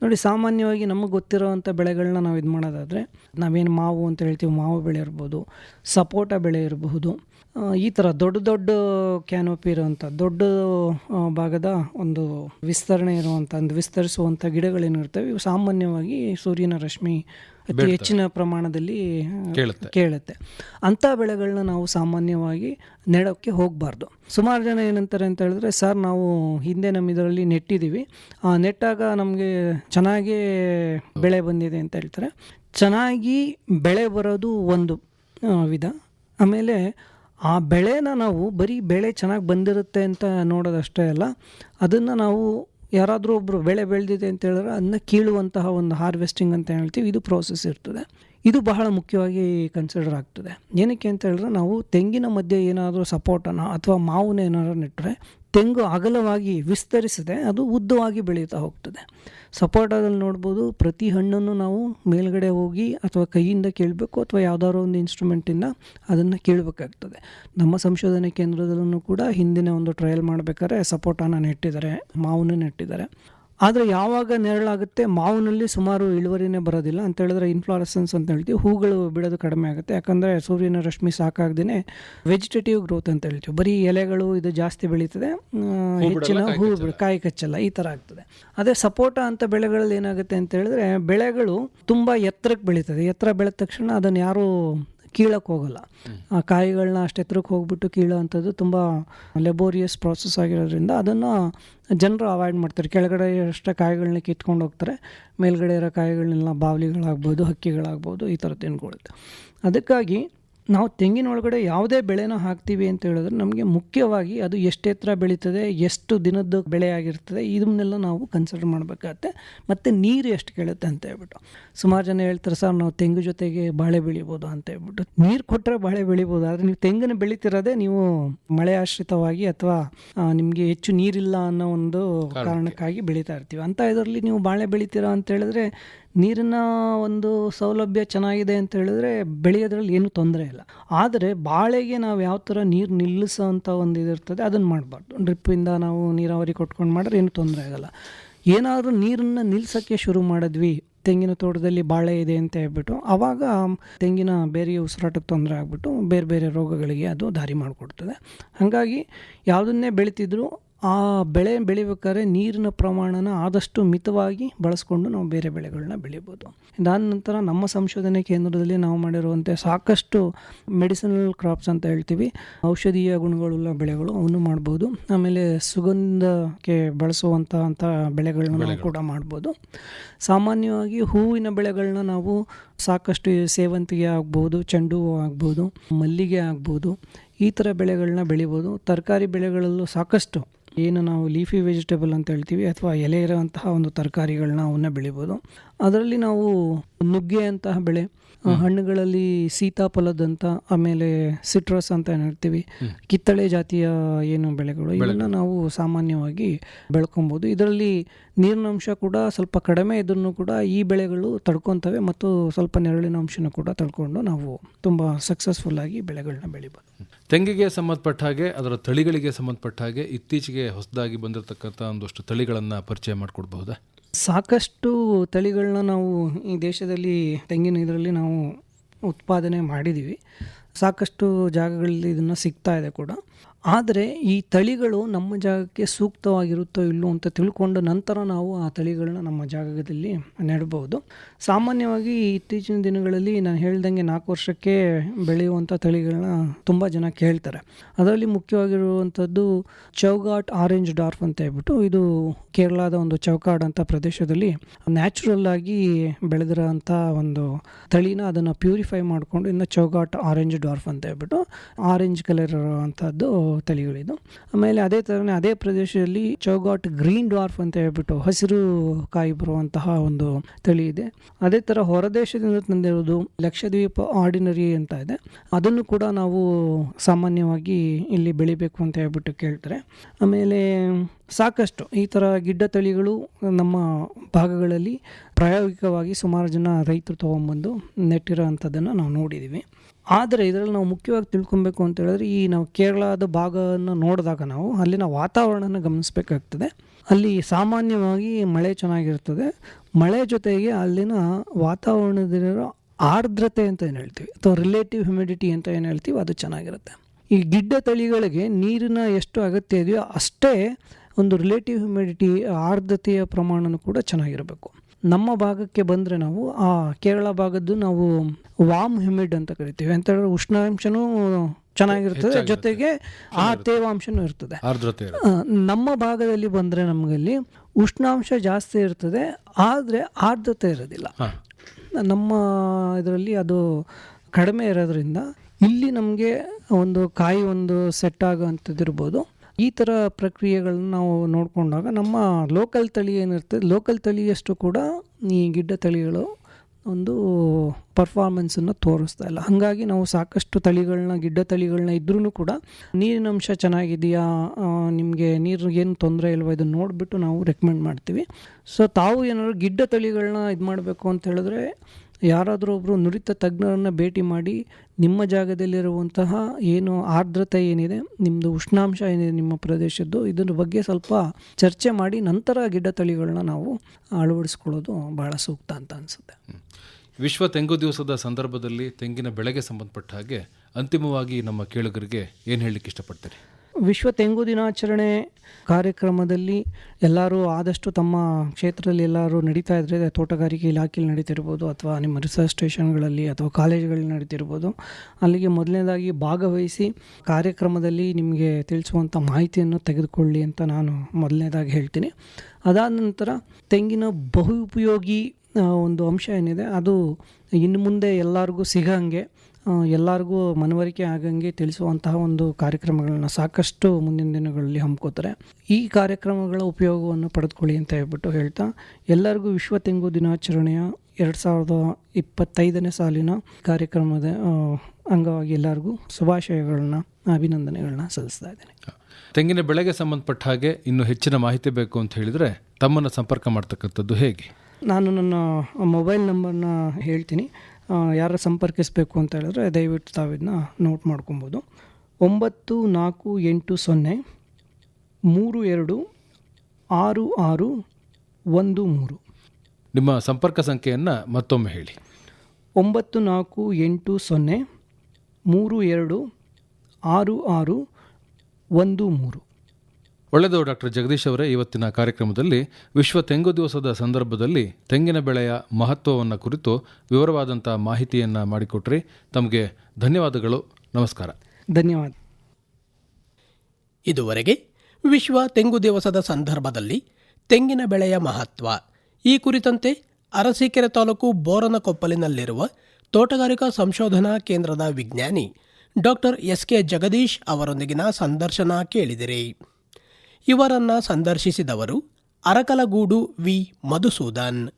ನೋಡಿ, ಸಾಮಾನ್ಯವಾಗಿ ನಮಗೆ ಗೊತ್ತಿರೋವಂಥ ಬೆಳೆಗಳನ್ನ ನಾವು ಇದು ಮಾಡೋದಾದರೆ ನಾವೇನು ಮಾವು ಅಂತ ಹೇಳ್ತೀವಿ ಮಾವು ಬೆಳೆ ಇರ್ಬೋದು, ಸಪೋಟ ಬೆಳೆ ಇರಬಹುದು ಈ ಥರ ದೊಡ್ಡ ದೊಡ್ಡ ಕ್ಯಾನೋಪಿ ಇರುವಂಥ ದೊಡ್ಡ ಭಾಗದ ಒಂದು ವಿಸ್ತರಣೆ ಇರುವಂಥ ಒಂದು ವಿಸ್ತರಿಸುವಂಥ ಗಿಡಗಳೇನಿರ್ತವೆ ಇವು ಸಾಮಾನ್ಯವಾಗಿ ಸೂರ್ಯನ ರಶ್ಮಿ ಅತಿ ಹೆಚ್ಚಿನ ಪ್ರಮಾಣದಲ್ಲಿ ಕೇಳುತ್ತೆ. ಅಂಥ ಬೆಳೆಗಳನ್ನ ನಾವು ಸಾಮಾನ್ಯವಾಗಿ ನೆಡೋಕ್ಕೆ ಹೋಗಬಾರ್ದು. ಸುಮಾರು ಜನ ಏನಂತಾರೆ ಅಂತ ಹೇಳಿದ್ರೆ ಸರ್ ನಾವು ಹಿಂದೆ ನಮ್ಮ ಇದರಲ್ಲಿ ನೆಟ್ಟಿದ್ದೀವಿ ಆ ನೆಟ್ಟಾಗ ನಮಗೆ ಚೆನ್ನಾಗೇ ಬೆಳೆ ಬಂದಿದೆ ಅಂತ ಹೇಳ್ತಾರೆ. ಚೆನ್ನಾಗಿ ಬೆಳೆ ಬರೋದು ಒಂದು ವಿಧ. ಆಮೇಲೆ ಆ ಬೆಳೆನ ನಾವು ಬರೀ ಬೆಳೆ ಚೆನ್ನಾಗಿ ಬಂದಿರುತ್ತೆ ಅಂತ ನೋಡೋದಷ್ಟೇ ಅಲ್ಲ, ಅದನ್ನು ನಾವು ಯಾರಾದರೂ ಒಬ್ಬರು ಬೆಳೆ ಬೆಳೆದಿದೆ ಅಂತ ಹೇಳಿದ್ರೆ ಅದನ್ನ ಕೀಳುವಂತಹ ಒಂದು ಹಾರ್ವೆಸ್ಟಿಂಗ್ ಅಂತ ಹೇಳ್ತೀವಿ. ಇದು ಪ್ರೋಸೆಸ್ ಇರ್ತದೆ. ಇದು ಬಹಳ ಮುಖ್ಯವಾಗಿ ಕನ್ಸಿಡರ್ ಆಗ್ತದೆ. ಏನಕ್ಕೆ ಅಂತ ಹೇಳಿದ್ರೆ ನಾವು ತೆಂಗಿನ ಮಧ್ಯೆ ಏನಾದರೂ ಸಪೋರ್ಟನ್ನು ಅಥವಾ ಮಾವನ್ನ ಏನಾದರೂ ನೆಟ್ಟರೆ ತೆಂಗು ಅಗಲವಾಗಿ ವಿಸ್ತರಿಸದೆ ಅದು ಉದ್ದವಾಗಿ ಬೆಳೀತಾ ಹೋಗ್ತದೆ. ಸಪೋಟದಲ್ಲಿ ನೋಡ್ಬೋದು ಪ್ರತಿ ಹಣ್ಣನ್ನು ನಾವು ಮೇಲ್ಗಡೆ ಹೋಗಿ ಅಥವಾ ಕೈಯಿಂದ ಕೇಳಬೇಕು ಅಥವಾ ಯಾವುದಾದ್ರು ಒಂದು ಇನ್ಸ್ಟ್ರೂಮೆಂಟಿಂದ ಅದನ್ನು ಕೇಳಬೇಕಾಗ್ತದೆ. ನಮ್ಮ ಸಂಶೋಧನೆ ಕೇಂದ್ರದಲ್ಲೂ ಕೂಡ ಹಿಂದಿನ ಒಂದು ಟ್ರಯಲ್ ಮಾಡಬೇಕಾದ್ರೆ ಸಪೋಟನ ನೆಟ್ಟಿದ್ದಾರೆ ಮಾವನ್ನ ನೆಟ್ಟಿದ್ದಾರೆ. ಆದರೆ ಯಾವಾಗ ನೆರಳಾಗುತ್ತೆ? ಮಾವಿನಲ್ಲಿ ಸುಮಾರು ಇಳುವರಿನೇ ಬರೋದಿಲ್ಲ. ಅಂತ ಹೇಳಿದ್ರೆ ಇನ್ಫ್ಲಾರಸೆನ್ಸ್ ಅಂತ ಹೇಳ್ತೀವಿ. ಹೂಗಳು ಬಿಡೋದು ಕಡಿಮೆ ಆಗುತ್ತೆ. ಯಾಕಂದರೆ ಸೂರ್ಯನ ರಶ್ಮಿ ಸಾಕಾಗ್ದೇ ವೆಜಿಟೇಟಿವ್ ಗ್ರೋತ್ ಅಂತ ಹೇಳ್ತೀವಿ. ಬರೀ ಎಲೆಗಳು ಇದು ಜಾಸ್ತಿ ಬೆಳೀತದೆ. ಹೆಚ್ಚಿನ ಹೂ ಕಾಯಿ ಕಚ್ಚಲ್ಲ. ಈ ಥರ ಆಗ್ತದೆ. ಅದೇ ಸಪೋಟ ಅಂತ ಬೆಳೆಗಳಲ್ಲಿ ಏನಾಗುತ್ತೆ ಅಂತ ಹೇಳಿದ್ರೆ ಬೆಳೆಗಳು ತುಂಬ ಎತ್ತರಕ್ಕೆ ಬೆಳೀತದೆ. ಎತ್ತರ ಬೆಳೆದ ತಕ್ಷಣ ಅದನ್ನು ಯಾರು ಕೀಳಕ್ಕೆ ಹೋಗಲ್ಲ. ಆ ಕಾಯಿಗಳನ್ನ ಅಷ್ಟು ಎತ್ತರಕ್ಕೆ ಹೋಗ್ಬಿಟ್ಟು ಕೀಳೋ ಅಂಥದ್ದು ತುಂಬ ಲೆಬೋರಿಯಸ್ ಪ್ರಾಸೆಸ್ ಆಗಿರೋದ್ರಿಂದ ಅದನ್ನು ಜನರು ಅವಾಯ್ಡ್ ಮಾಡ್ತಾರೆ. ಕೆಳಗಡೆ ಅಷ್ಟೇ ಕಾಯಿಗಳನ್ನ ಕಿತ್ಕೊಂಡು ಹೋಗ್ತಾರೆ. ಮೇಲ್ಗಡೆ ಇರೋ ಕಾಯಿಗಳನ್ನೆಲ್ಲ ಬಾವಲಿಗಳಾಗ್ಬೋದು ಹಕ್ಕಿಗಳಾಗ್ಬೋದು ಈ ಥರ ತಿನ್ಕೊಳ್ಳುತ್ತೆ ಅದಕ್ಕಾಗಿ ನಾವು ತೆಂಗಿನ ಒಳಗಡೆ ಯಾವುದೇ ಬೆಳೆನ ಹಾಕ್ತೀವಿ ಅಂತ ಹೇಳಿದ್ರೆ ನಮಗೆ ಮುಖ್ಯವಾಗಿ ಅದು ಎಷ್ಟು ಎತ್ತರ ಬೆಳೀತದೆ ಎಷ್ಟು ದಿನದ ಬೆಳೆ ಆಗಿರ್ತದೆ ಇದನ್ನೆಲ್ಲ ನಾವು ಕನ್ಸಿಡರ್ ಮಾಡಬೇಕಾಗತ್ತೆ. ಮತ್ತು ನೀರು ಎಷ್ಟು ಕೇಳುತ್ತೆ ಅಂತ ಹೇಳ್ಬಿಟ್ಟು. ಸುಮಾರು ಜನ ಹೇಳ್ತಾರೆ ಸರ್ ನಾವು ತೆಂಗು ಜೊತೆಗೆ ಬಾಳೆ ಬೆಳಿಬೋದು ಅಂತ ಹೇಳ್ಬಿಟ್ಟು. ನೀರು ಕೊಟ್ಟರೆ ಬಾಳೆ ಬೆಳಿಬೋದು ಆದರೆ ನೀವು ತೆಂಗನ್ನು ಬೆಳೀತಿರೋದೇ ನೀವು ಮಳೆ ಆಶ್ರಿತವಾಗಿ ಅಥವಾ ನಿಮಗೆ ಹೆಚ್ಚು ನೀರಿಲ್ಲ ಅನ್ನೋ ಒಂದು ಕಾರಣಕ್ಕಾಗಿ ಬೆಳೀತಾ ಇರ್ತೀವಿ. ಅಂತ ಇದರಲ್ಲಿ ನೀವು ಬಾಳೆ ಬೆಳಿತೀರಾ ಅಂತ ಹೇಳಿದ್ರೆ ನೀರಿನ ಒಂದು ಸೌಲಭ್ಯ ಚೆನ್ನಾಗಿದೆ ಅಂತ ಹೇಳಿದ್ರೆ ಬೆಳೆಯೋದ್ರಲ್ಲಿ ಏನೂ ತೊಂದರೆ ಇಲ್ಲ. ಆದರೆ ಬಾಳೆಗೆ ನಾವು ಯಾವ ಥರ ನೀರು ನಿಲ್ಲಿಸೋ ಅಂಥ ಒಂದು ಇದಿರ್ತದೆ ಅದನ್ನು ಮಾಡಬಾರ್ದು. ಡ್ರಿಪ್ಪಿಂದ ನಾವು ನೀರಾವರಿ ಕೊಟ್ಕೊಂಡು ಮಾಡಿದ್ರೆ ಏನು ತೊಂದರೆ ಆಗಲ್ಲ. ಏನಾದರೂ ನೀರನ್ನು ನಿಲ್ಲಿಸೋಕ್ಕೆ ಶುರು ಮಾಡಿದ್ವಿ. ತೆಂಗಿನ ತೋಟದಲ್ಲಿ ಬಾಳೆ ಇದೆ ಅಂತ ಹೇಳ್ಬಿಟ್ಟು ಆವಾಗ ತೆಂಗಿನ ಬೇರೆಯ ಉಸಿರಾಟಕ್ಕೆ ತೊಂದರೆ ಆಗಿಬಿಟ್ಟು ಬೇರೆ ಬೇರೆ ರೋಗಗಳಿಗೆ ಅದು ದಾರಿ ಮಾಡಿಕೊಡ್ತದೆ. ಹಾಗಾಗಿ ಯಾವುದನ್ನೇ ಬೆಳಿತಿದ್ರು ಆ ಬೆಳೆ ಬೆಳಿಬೇಕಾದ್ರೆ ನೀರಿನ ಪ್ರಮಾಣನ ಆದಷ್ಟು ಮಿತವಾಗಿ ಬಳಸ್ಕೊಂಡು ನಾವು ಬೇರೆ ಬೆಳೆಗಳನ್ನ ಬೆಳಿಬೋದು. ಇದಾದ ನಂತರ ನಮ್ಮ ಸಂಶೋಧನೆ ಕೇಂದ್ರದಲ್ಲಿ ನಾವು ಮಾಡಿರುವಂತೆ ಸಾಕಷ್ಟು ಮೆಡಿಸಿನಲ್ ಕ್ರಾಪ್ಸ್ ಅಂತ ಹೇಳ್ತೀವಿ. ಔಷಧೀಯ ಗುಣಗಳುಳ್ಳ ಬೆಳೆಗಳು ಅವನ್ನು ಮಾಡ್ಬೋದು. ಆಮೇಲೆ ಸುಗಂಧಕ್ಕೆ ಬಳಸುವಂಥ ಅಂಥ ಬೆಳೆಗಳನ್ನ ನಾವು ಕೂಡ ಮಾಡ್ಬೋದು. ಸಾಮಾನ್ಯವಾಗಿ ಹೂವಿನ ಬೆಳೆಗಳನ್ನ ನಾವು ಸಾಕಷ್ಟು ಸೇವಂತಿಗೆ ಆಗ್ಬೋದು ಚೆಂಡು ಹೂವು ಆಗ್ಬೋದು ಮಲ್ಲಿಗೆ ಆಗ್ಬೋದು ಈ ಥರ ಬೆಳೆಗಳನ್ನ ಬೆಳಿಬೋದು. ತರಕಾರಿ ಬೆಳೆಗಳಲ್ಲೂ ಸಾಕಷ್ಟು ಏನು ನಾವು ಲೀಫಿ ವೆಜಿಟೇಬಲ್ ಅಂತ ಹೇಳ್ತೀವಿ ಅಥವಾ ಎಲೆ ಇರುವಂತಹ ಒಂದು ತರಕಾರಿಗಳನ್ನ ಅವನ್ನ ಬೆಳಿಬೋದು. ಅದರಲ್ಲಿ ನಾವು ನುಗ್ಗೆ ಅಂತಹ ಬೆಳೆ ಹಣ್ಣುಗಳಲ್ಲಿ ಸೀತಾಫಲದಂತ ಆಮೇಲೆ ಸಿಟ್ರಸ್ ಅಂತ ಏನು ಹೇಳ್ತೀವಿ ಕಿತ್ತಳೆ ಜಾತಿಯ ಏನು ಬೆಳೆಗಳು ಇವೆಲ್ಲ ನಾವು ಸಾಮಾನ್ಯವಾಗಿ ಬೆಳ್ಕೊಬೋದು. ಇದರಲ್ಲಿ ನೀರಿನ ಅಂಶ ಕೂಡ ಸ್ವಲ್ಪ ಕಡಿಮೆ ಇದನ್ನು ಕೂಡ ಈ ಬೆಳೆಗಳು ತಡ್ಕೊತವೆ ಮತ್ತು ಸ್ವಲ್ಪ ನೆರಳಿನ ಅಂಶನ ಕೂಡ ತಡ್ಕೊಂಡು ನಾವು ತುಂಬ ಸಕ್ಸಸ್ಫುಲ್ ಆಗಿ ಬೆಳೆಗಳನ್ನ ಬೆಳಿಬೋದು. ತೆಂಗಿಗೆ ಸಂಬಂಧಪಟ್ಟ ಹಾಗೆ ಅದರ ತಳಿಗಳಿಗೆ ಸಂಬಂಧಪಟ್ಟ ಹಾಗೆ ಇತ್ತೀಚೆಗೆ ಹೊಸದಾಗಿ ಬಂದಿರತಕ್ಕಂಥ ಒಂದಷ್ಟು ತಳಿಗಳನ್ನು ಪರಿಚಯ ಮಾಡಿಕೊಡ್ಬಹುದಾ? ಸಾಕಷ್ಟು ತಳಿಗಳನ್ನ ನಾವು ಈ ದೇಶದಲ್ಲಿ, ತೆಂಗಿನ ಇದರಲ್ಲಿ ನಾವು ಉತ್ಪಾದನೆ ಮಾಡಿದ್ದೀವಿ ಸಾಕಷ್ಟು ಜಾಗಗಳಲ್ಲಿ ಇದನ್ನು ಸಿಗ್ತಾ ಇದೆ ಕೂಡ. ಆದರೆ ಈ ತಳಿಗಳು ನಮ್ಮ ಜಾಗಕ್ಕೆ ಸೂಕ್ತವಾಗಿರುತ್ತೋ ಇಲ್ಲೋ ಅಂತ ತಿಳ್ಕೊಂಡು ನಂತರ ನಾವು ಆ ತಳಿಗಳನ್ನ ನಮ್ಮ ಜಾಗದಲ್ಲಿ ನೆಡಬಹುದು. ಸಾಮಾನ್ಯವಾಗಿ ಇತ್ತೀಚಿನ ದಿನಗಳಲ್ಲಿ ನಾನು ಹೇಳ್ದಂಗೆ ನಾಲ್ಕು ವರ್ಷಕ್ಕೆ ಬೆಳೆಯುವಂಥ ತಳಿಗಳನ್ನ ತುಂಬ ಜನ ಕೇಳ್ತಾರೆ. ಅದರಲ್ಲಿ ಮುಖ್ಯವಾಗಿರುವಂಥದ್ದು ಚೌಗಾಟ್ ಆರೆಂಜ್ ಡಾರ್ಫ್ ಅಂತ ಹೇಳ್ಬಿಟ್ಟು ಇದು ಕೇರಳದ ಒಂದು ಚೌಕಾಡ್ ಅಂತ ಪ್ರದೇಶದಲ್ಲಿ ನ್ಯಾಚುರಲ್ ಆಗಿ ಬೆಳೆದಿರೋಂಥ ಒಂದು ತಳಿನ ಅದನ್ನು ಪ್ಯೂರಿಫೈ ಮಾಡಿಕೊಂಡು ಇನ್ನು ಚೌಗಾಟ್ ಆರೆಂಜ್ ಡಾರ್ಫ್ ಅಂತ ಹೇಳ್ಬಿಟ್ಟು ಆರೆಂಜ್ ಕಲರ್ ಇರುವಂಥದ್ದು ತಳಿಗಳಿದು. ಆಮೇಲೆ ಅದೇ ಥರನೇ ಅದೇ ಪ್ರದೇಶದಲ್ಲಿ ಚೌಗಾಟ್ ಗ್ರೀನ್ ಡಾರ್ಫ್ ಅಂತ ಹೇಳ್ಬಿಟ್ಟು ಹಸಿರು ಕಾಯಿ ಬರುವಂತಹ ಒಂದು ತಳಿ ಇದೆ. ಅದೇ ಥರ ಹೊರದೇಶದಿಂದ ತಂದಿರೋದು ಲಕ್ಷದ್ವೀಪ ಆರ್ಡಿನರಿ ಅಂತ ಇದೆ. ಅದನ್ನು ಕೂಡ ನಾವು ಸಾಮಾನ್ಯವಾಗಿ ಇಲ್ಲಿ ಬೆಳಿಬೇಕು ಅಂತ ಹೇಳ್ಬಿಟ್ಟು ಕೇಳ್ತಾರೆ. ಆಮೇಲೆ ಸಾಕಷ್ಟು ಈ ಥರ ಗಿಡ್ಡ ತಳಿಗಳು ನಮ್ಮ ಭಾಗಗಳಲ್ಲಿ ಪ್ರಾಯೋಗಿಕವಾಗಿ ಸುಮಾರು ಜನ ರೈತರು ತೊಗೊಂಬಂದು ನೆಟ್ಟಿರೋ ಅಂಥದ್ದನ್ನು ನಾವು ನೋಡಿದ್ದೀವಿ ಆದರೆ ಇದರಲ್ಲಿ ನಾವು ಮುಖ್ಯವಾಗಿ ತಿಳ್ಕೊಬೇಕು ಅಂತ ಹೇಳಿದ್ರೆ ಈ ನಾವು ಕೇರಳದ ಭಾಗವನ್ನು ನೋಡಿದಾಗ ನಾವು ಅಲ್ಲಿನ ವಾತಾವರಣನ ಗಮನಿಸಬೇಕಾಗ್ತದೆ. ಅಲ್ಲಿ ಸಾಮಾನ್ಯವಾಗಿ ಮಳೆ ಚೆನ್ನಾಗಿರ್ತದೆ. ಮಳೆ ಜೊತೆಗೆ ಅಲ್ಲಿನ ವಾತಾವರಣದಲ್ಲಿರೋ ಆರ್ದ್ರತೆ ಅಂತ ಏನು ಹೇಳ್ತೀವಿ? ಅಥವಾ ರಿಲೇಟಿವ್ ಹ್ಯುಮಿಡಿಟಿ ಅಂತ ಏನು ಹೇಳ್ತೀವಿ? ಅದು ಚೆನ್ನಾಗಿರುತ್ತೆ. ಈ ಗಿಡ್ಡ ತಳಿಗಳಿಗೆ ನೀರಿನ ಎಷ್ಟು ಅಗತ್ಯ ಇದೆಯೋ ಅಷ್ಟೇ ಒಂದು ರಿಲೇಟಿವ್ ಹ್ಯುಮಿಡಿಟಿ ಆರ್ದ್ರತೆಯ ಪ್ರಮಾಣನೂ ಕೂಡ ಚೆನ್ನಾಗಿರಬೇಕು. ನಮ್ಮ ಭಾಗಕ್ಕೆ ಬಂದರೆ ನಾವು ಆ ಕೇರಳ ಭಾಗದ್ದು ನಾವು ವಾಮ್ ಹ್ಯುಮಿಡ್ ಅಂತ ಕರಿತೀವಿ. ಅಂತ ಹೇಳಿದ್ರೆ ಉಷ್ಣಾಂಶನೂ ಚೆನ್ನಾಗಿರ್ತದೆ. ಜೊತೆಗೆ ಆ ತೇವಾಂಶನೂ ಇರ್ತದೆ. ನಮ್ಮ ಭಾಗದಲ್ಲಿ ಬಂದರೆ ನಮಗಲ್ಲಿ ಉಷ್ಣಾಂಶ ಜಾಸ್ತಿ ಇರ್ತದೆ ಆದರೆ ಆರ್ದ್ರತೆ ಇರೋದಿಲ್ಲ. ನಮ್ಮ ಇದರಲ್ಲಿ ಅದು ಕಡಿಮೆ ಇರೋದ್ರಿಂದ ಇಲ್ಲಿ ನಮಗೆ ಒಂದು ಕಾಯಿ ಒಂದು ಸೆಟ್ ಆಗೋವಂಥದ್ದು ಇರ್ಬೋದು ಈ ಥರ ಪ್ರಕ್ರಿಯೆಗಳನ್ನ ನಾವು ನೋಡಿಕೊಂಡಾಗ ನಮ್ಮ ಲೋಕಲ್ ತಳಿ ಏನಿರ್ತದೆ ಲೋಕಲ್ ತಳಿಯಷ್ಟು ಕೂಡ ಈ ಗಿಡ್ಡ ತಳಿಗಳು ಒಂದು ಪರ್ಫಾರ್ಮೆನ್ಸನ್ನು ತೋರಿಸ್ತಾ ಇಲ್ಲ. ಹಾಗಾಗಿ ನಾವು ಸಾಕಷ್ಟು ತಳಿಗಳನ್ನ ಗಿಡ್ಡ ತಳಿಗಳನ್ನ ಇದ್ರೂ ಕೂಡ ನೀರಿನ ಅಂಶ ಚೆನ್ನಾಗಿದೆಯಾ ನಿಮಗೆ ನೀರು ಏನು ತೊಂದರೆ ಇಲ್ವಾ ಇದನ್ನು ನೋಡಿಬಿಟ್ಟು ನಾವು ರೆಕಮೆಂಡ್ ಮಾಡ್ತೀವಿ. ಸೊ ತಾವು ಏನಾದ್ರು ಗಿಡ್ಡ ತಳಿಗಳನ್ನ ಇದು ಮಾಡಬೇಕು ಅಂತ ಹೇಳಿದ್ರೆ ಯಾರಾದರೂ ಒಬ್ಬರು ನುರಿತ ತಜ್ಞರನ್ನು ಭೇಟಿ ಮಾಡಿ ನಿಮ್ಮ ಜಾಗದಲ್ಲಿರುವಂತಹ ಏನು ಆರ್ದ್ರತೆ ಏನಿದೆ ನಿಮ್ಮದು ಉಷ್ಣಾಂಶ ಏನಿದೆ ನಿಮ್ಮ ಪ್ರದೇಶದ್ದು, ಇದರ ಬಗ್ಗೆ ಸ್ವಲ್ಪ ಚರ್ಚೆ ಮಾಡಿ ನಂತರ ಗಿಡ ತಳಿಗಳನ್ನ ನಾವು ಅಳವಡಿಸ್ಕೊಳ್ಳೋದು ಬಹಳ ಸೂಕ್ತ ಅಂತ ಅನಿಸುತ್ತೆ. ವಿಶ್ವ ತೆಂಗು ದಿವಸದ ಸಂದರ್ಭದಲ್ಲಿ ತೆಂಗಿನ ಬೆಳೆಗೆ ಸಂಬಂಧಪಟ್ಟ ಹಾಗೆ ಅಂತಿಮವಾಗಿ ನಮ್ಮ ಕೇಳುಗರಿಗೆ ಏನು ಹೇಳಲಿಕ್ಕೆ ಇಷ್ಟಪಡ್ತೀರಿ? ವಿಶ್ವ ತೆಂಗು ದಿನಾಚರಣೆ ಕಾರ್ಯಕ್ರಮದಲ್ಲಿ ಎಲ್ಲರೂ ಆದಷ್ಟು ತಮ್ಮ ಕ್ಷೇತ್ರದಲ್ಲಿ ಎಲ್ಲರೂ ನಡೀತಾ ಇದ್ದರೆ ತೋಟಗಾರಿಕೆ ಇಲಾಖೆಯಲ್ಲಿ ನಡೀತಿರ್ಬೋದು ಅಥವಾ ನಿಮ್ಮ ರಿಸರ್ಚ್ ಸ್ಟೇಷನ್ಗಳಲ್ಲಿ ಅಥವಾ ಕಾಲೇಜುಗಳಲ್ಲಿ ನಡೀತಿರ್ಬೋದು. ಅಲ್ಲಿಗೆ ಮೊದಲನೇದಾಗಿ ಭಾಗವಹಿಸಿ ಕಾರ್ಯಕ್ರಮದಲ್ಲಿ ನಿಮಗೆ ತಿಳಿಸುವಂಥ ಮಾಹಿತಿಯನ್ನು ತೆಗೆದುಕೊಳ್ಳಿ ಅಂತ ನಾನು ಮೊದಲನೇದಾಗಿ ಹೇಳ್ತೀನಿ. ಅದಾದ ನಂತರ ತೆಂಗಿನ ಬಹು ಉಪಯೋಗಿ ಒಂದು ಅಂಶ ಏನಿದೆ, ಅದು ಇನ್ನು ಮುಂದೆ ಎಲ್ಲರಿಗೂ ಸಿಗಂಗೆ ಎಲ್ಲರಿಗೂ ಮನವರಿಕೆ ಆಗಂಗೆ ತಿಳಿಸುವಂತಹ ಒಂದು ಕಾರ್ಯಕ್ರಮಗಳನ್ನ ಸಾಕಷ್ಟು ಮುಂದಿನ ದಿನಗಳಲ್ಲಿ ಹಮ್ಮಿಕೋತಾರೆ. ಈ ಕಾರ್ಯಕ್ರಮಗಳ ಉಪಯೋಗವನ್ನು ಪಡೆದುಕೊಳ್ಳಿ ಅಂತ ಹೇಳ್ಬಿಟ್ಟು ಹೇಳ್ತಾ ಎಲ್ಲರಿಗೂ ವಿಶ್ವ ತೆಂಗು ದಿನಾಚರಣೆಯ ಎರಡು ಸಾವಿರದ ಇಪ್ಪತ್ತೈದನೇ ಸಾಲಿನ ಕಾರ್ಯಕ್ರಮದ ಅಂಗವಾಗಿ ಎಲ್ಲರಿಗೂ ಶುಭಾಶಯಗಳನ್ನ ಅಭಿನಂದನೆಗಳನ್ನ ಸಲ್ಲಿಸ್ತಾ ಇದ್ದೇನೆ. ತೆಂಗಿನ ಬೆಳೆಗೆ ಸಂಬಂಧಪಟ್ಟ ಹಾಗೆ ಇನ್ನು ಹೆಚ್ಚಿನ ಮಾಹಿತಿ ಬೇಕು ಅಂತ ಹೇಳಿದರೆ ತಮ್ಮನ್ನು ಸಂಪರ್ಕ ಮಾಡ್ತಕ್ಕಂಥದ್ದು ಹೇಗೆ? ನಾನು ನನ್ನ ಮೊಬೈಲ್ ನಂಬರ್ನ ಹೇಳ್ತೀನಿ. ಯಾರು ಸಂಪರ್ಕಿಸಬೇಕು ಅಂತ ಹೇಳಿದ್ರೆ ದಯವಿಟ್ಟು ತಾವಿದನ್ನ ನೋಟ್ ಮಾಡ್ಕೊಬೋದು. ಒಂಬತ್ತು ನಾಲ್ಕು ಎಂಟು ಸೊನ್ನೆ ಮೂರು ಎರಡು ಆರು ಆರು ಒಂದು ಮೂರು. ನಿಮ್ಮ ಸಂಪರ್ಕ ಸಂಖ್ಯೆಯನ್ನು ಮತ್ತೊಮ್ಮೆ ಹೇಳಿ. ಒಂಬತ್ತು ನಾಲ್ಕು ಎಂಟು ಸೊನ್ನೆ ಮೂರು ಎರಡು ಆರು ಆರು ಒಂದು ಮೂರು. ಒಳ್ಳೆಯದು ಡಾಕ್ಟರ್ ಜಗದೀಶ್ ಅವರೇ ಇವತ್ತಿನ ಕಾರ್ಯಕ್ರಮದಲ್ಲಿ ವಿಶ್ವ ತೆಂಗು ದಿವಸದ ಸಂದರ್ಭದಲ್ಲಿ ತೆಂಗಿನ ಬೆಳೆಯ ಮಹತ್ವವನ್ನು ಕುರಿತು ವಿವರವಾದಂಥ ಮಾಹಿತಿಯನ್ನು ಮಾಡಿಕೊಟ್ರಿ. ತಮಗೆ ಧನ್ಯವಾದಗಳು. ನಮಸ್ಕಾರ. ಧನ್ಯವಾದ. ಇದುವರೆಗೆ ವಿಶ್ವ ತೆಂಗು ದಿವಸದ ಸಂದರ್ಭದಲ್ಲಿ ತೆಂಗಿನ ಬೆಳೆಯ ಮಹತ್ವ ಈ ಕುರಿತಂತೆ ಅರಸೀಕೆರೆ ತಾಲೂಕು ಬೋರನಕೊಪ್ಪಲಿನಲ್ಲಿರುವ ತೋಟಗಾರಿಕಾ ಸಂಶೋಧನಾ ಕೇಂದ್ರದ ವಿಜ್ಞಾನಿ ಡಾಕ್ಟರ್ ಎಸ್ ಕೆ ಜಗದೀಶ್ ಅವರೊಂದಿಗಿನ ಸಂದರ್ಶನ ಕೇಳಿದಿರಿ. ಇವರನ್ನ ಸಂದರ್ಶಿಸಿದವರು ಅರಕಲಗೂಡು ವಿ. ಮಧುಸೂದನ್.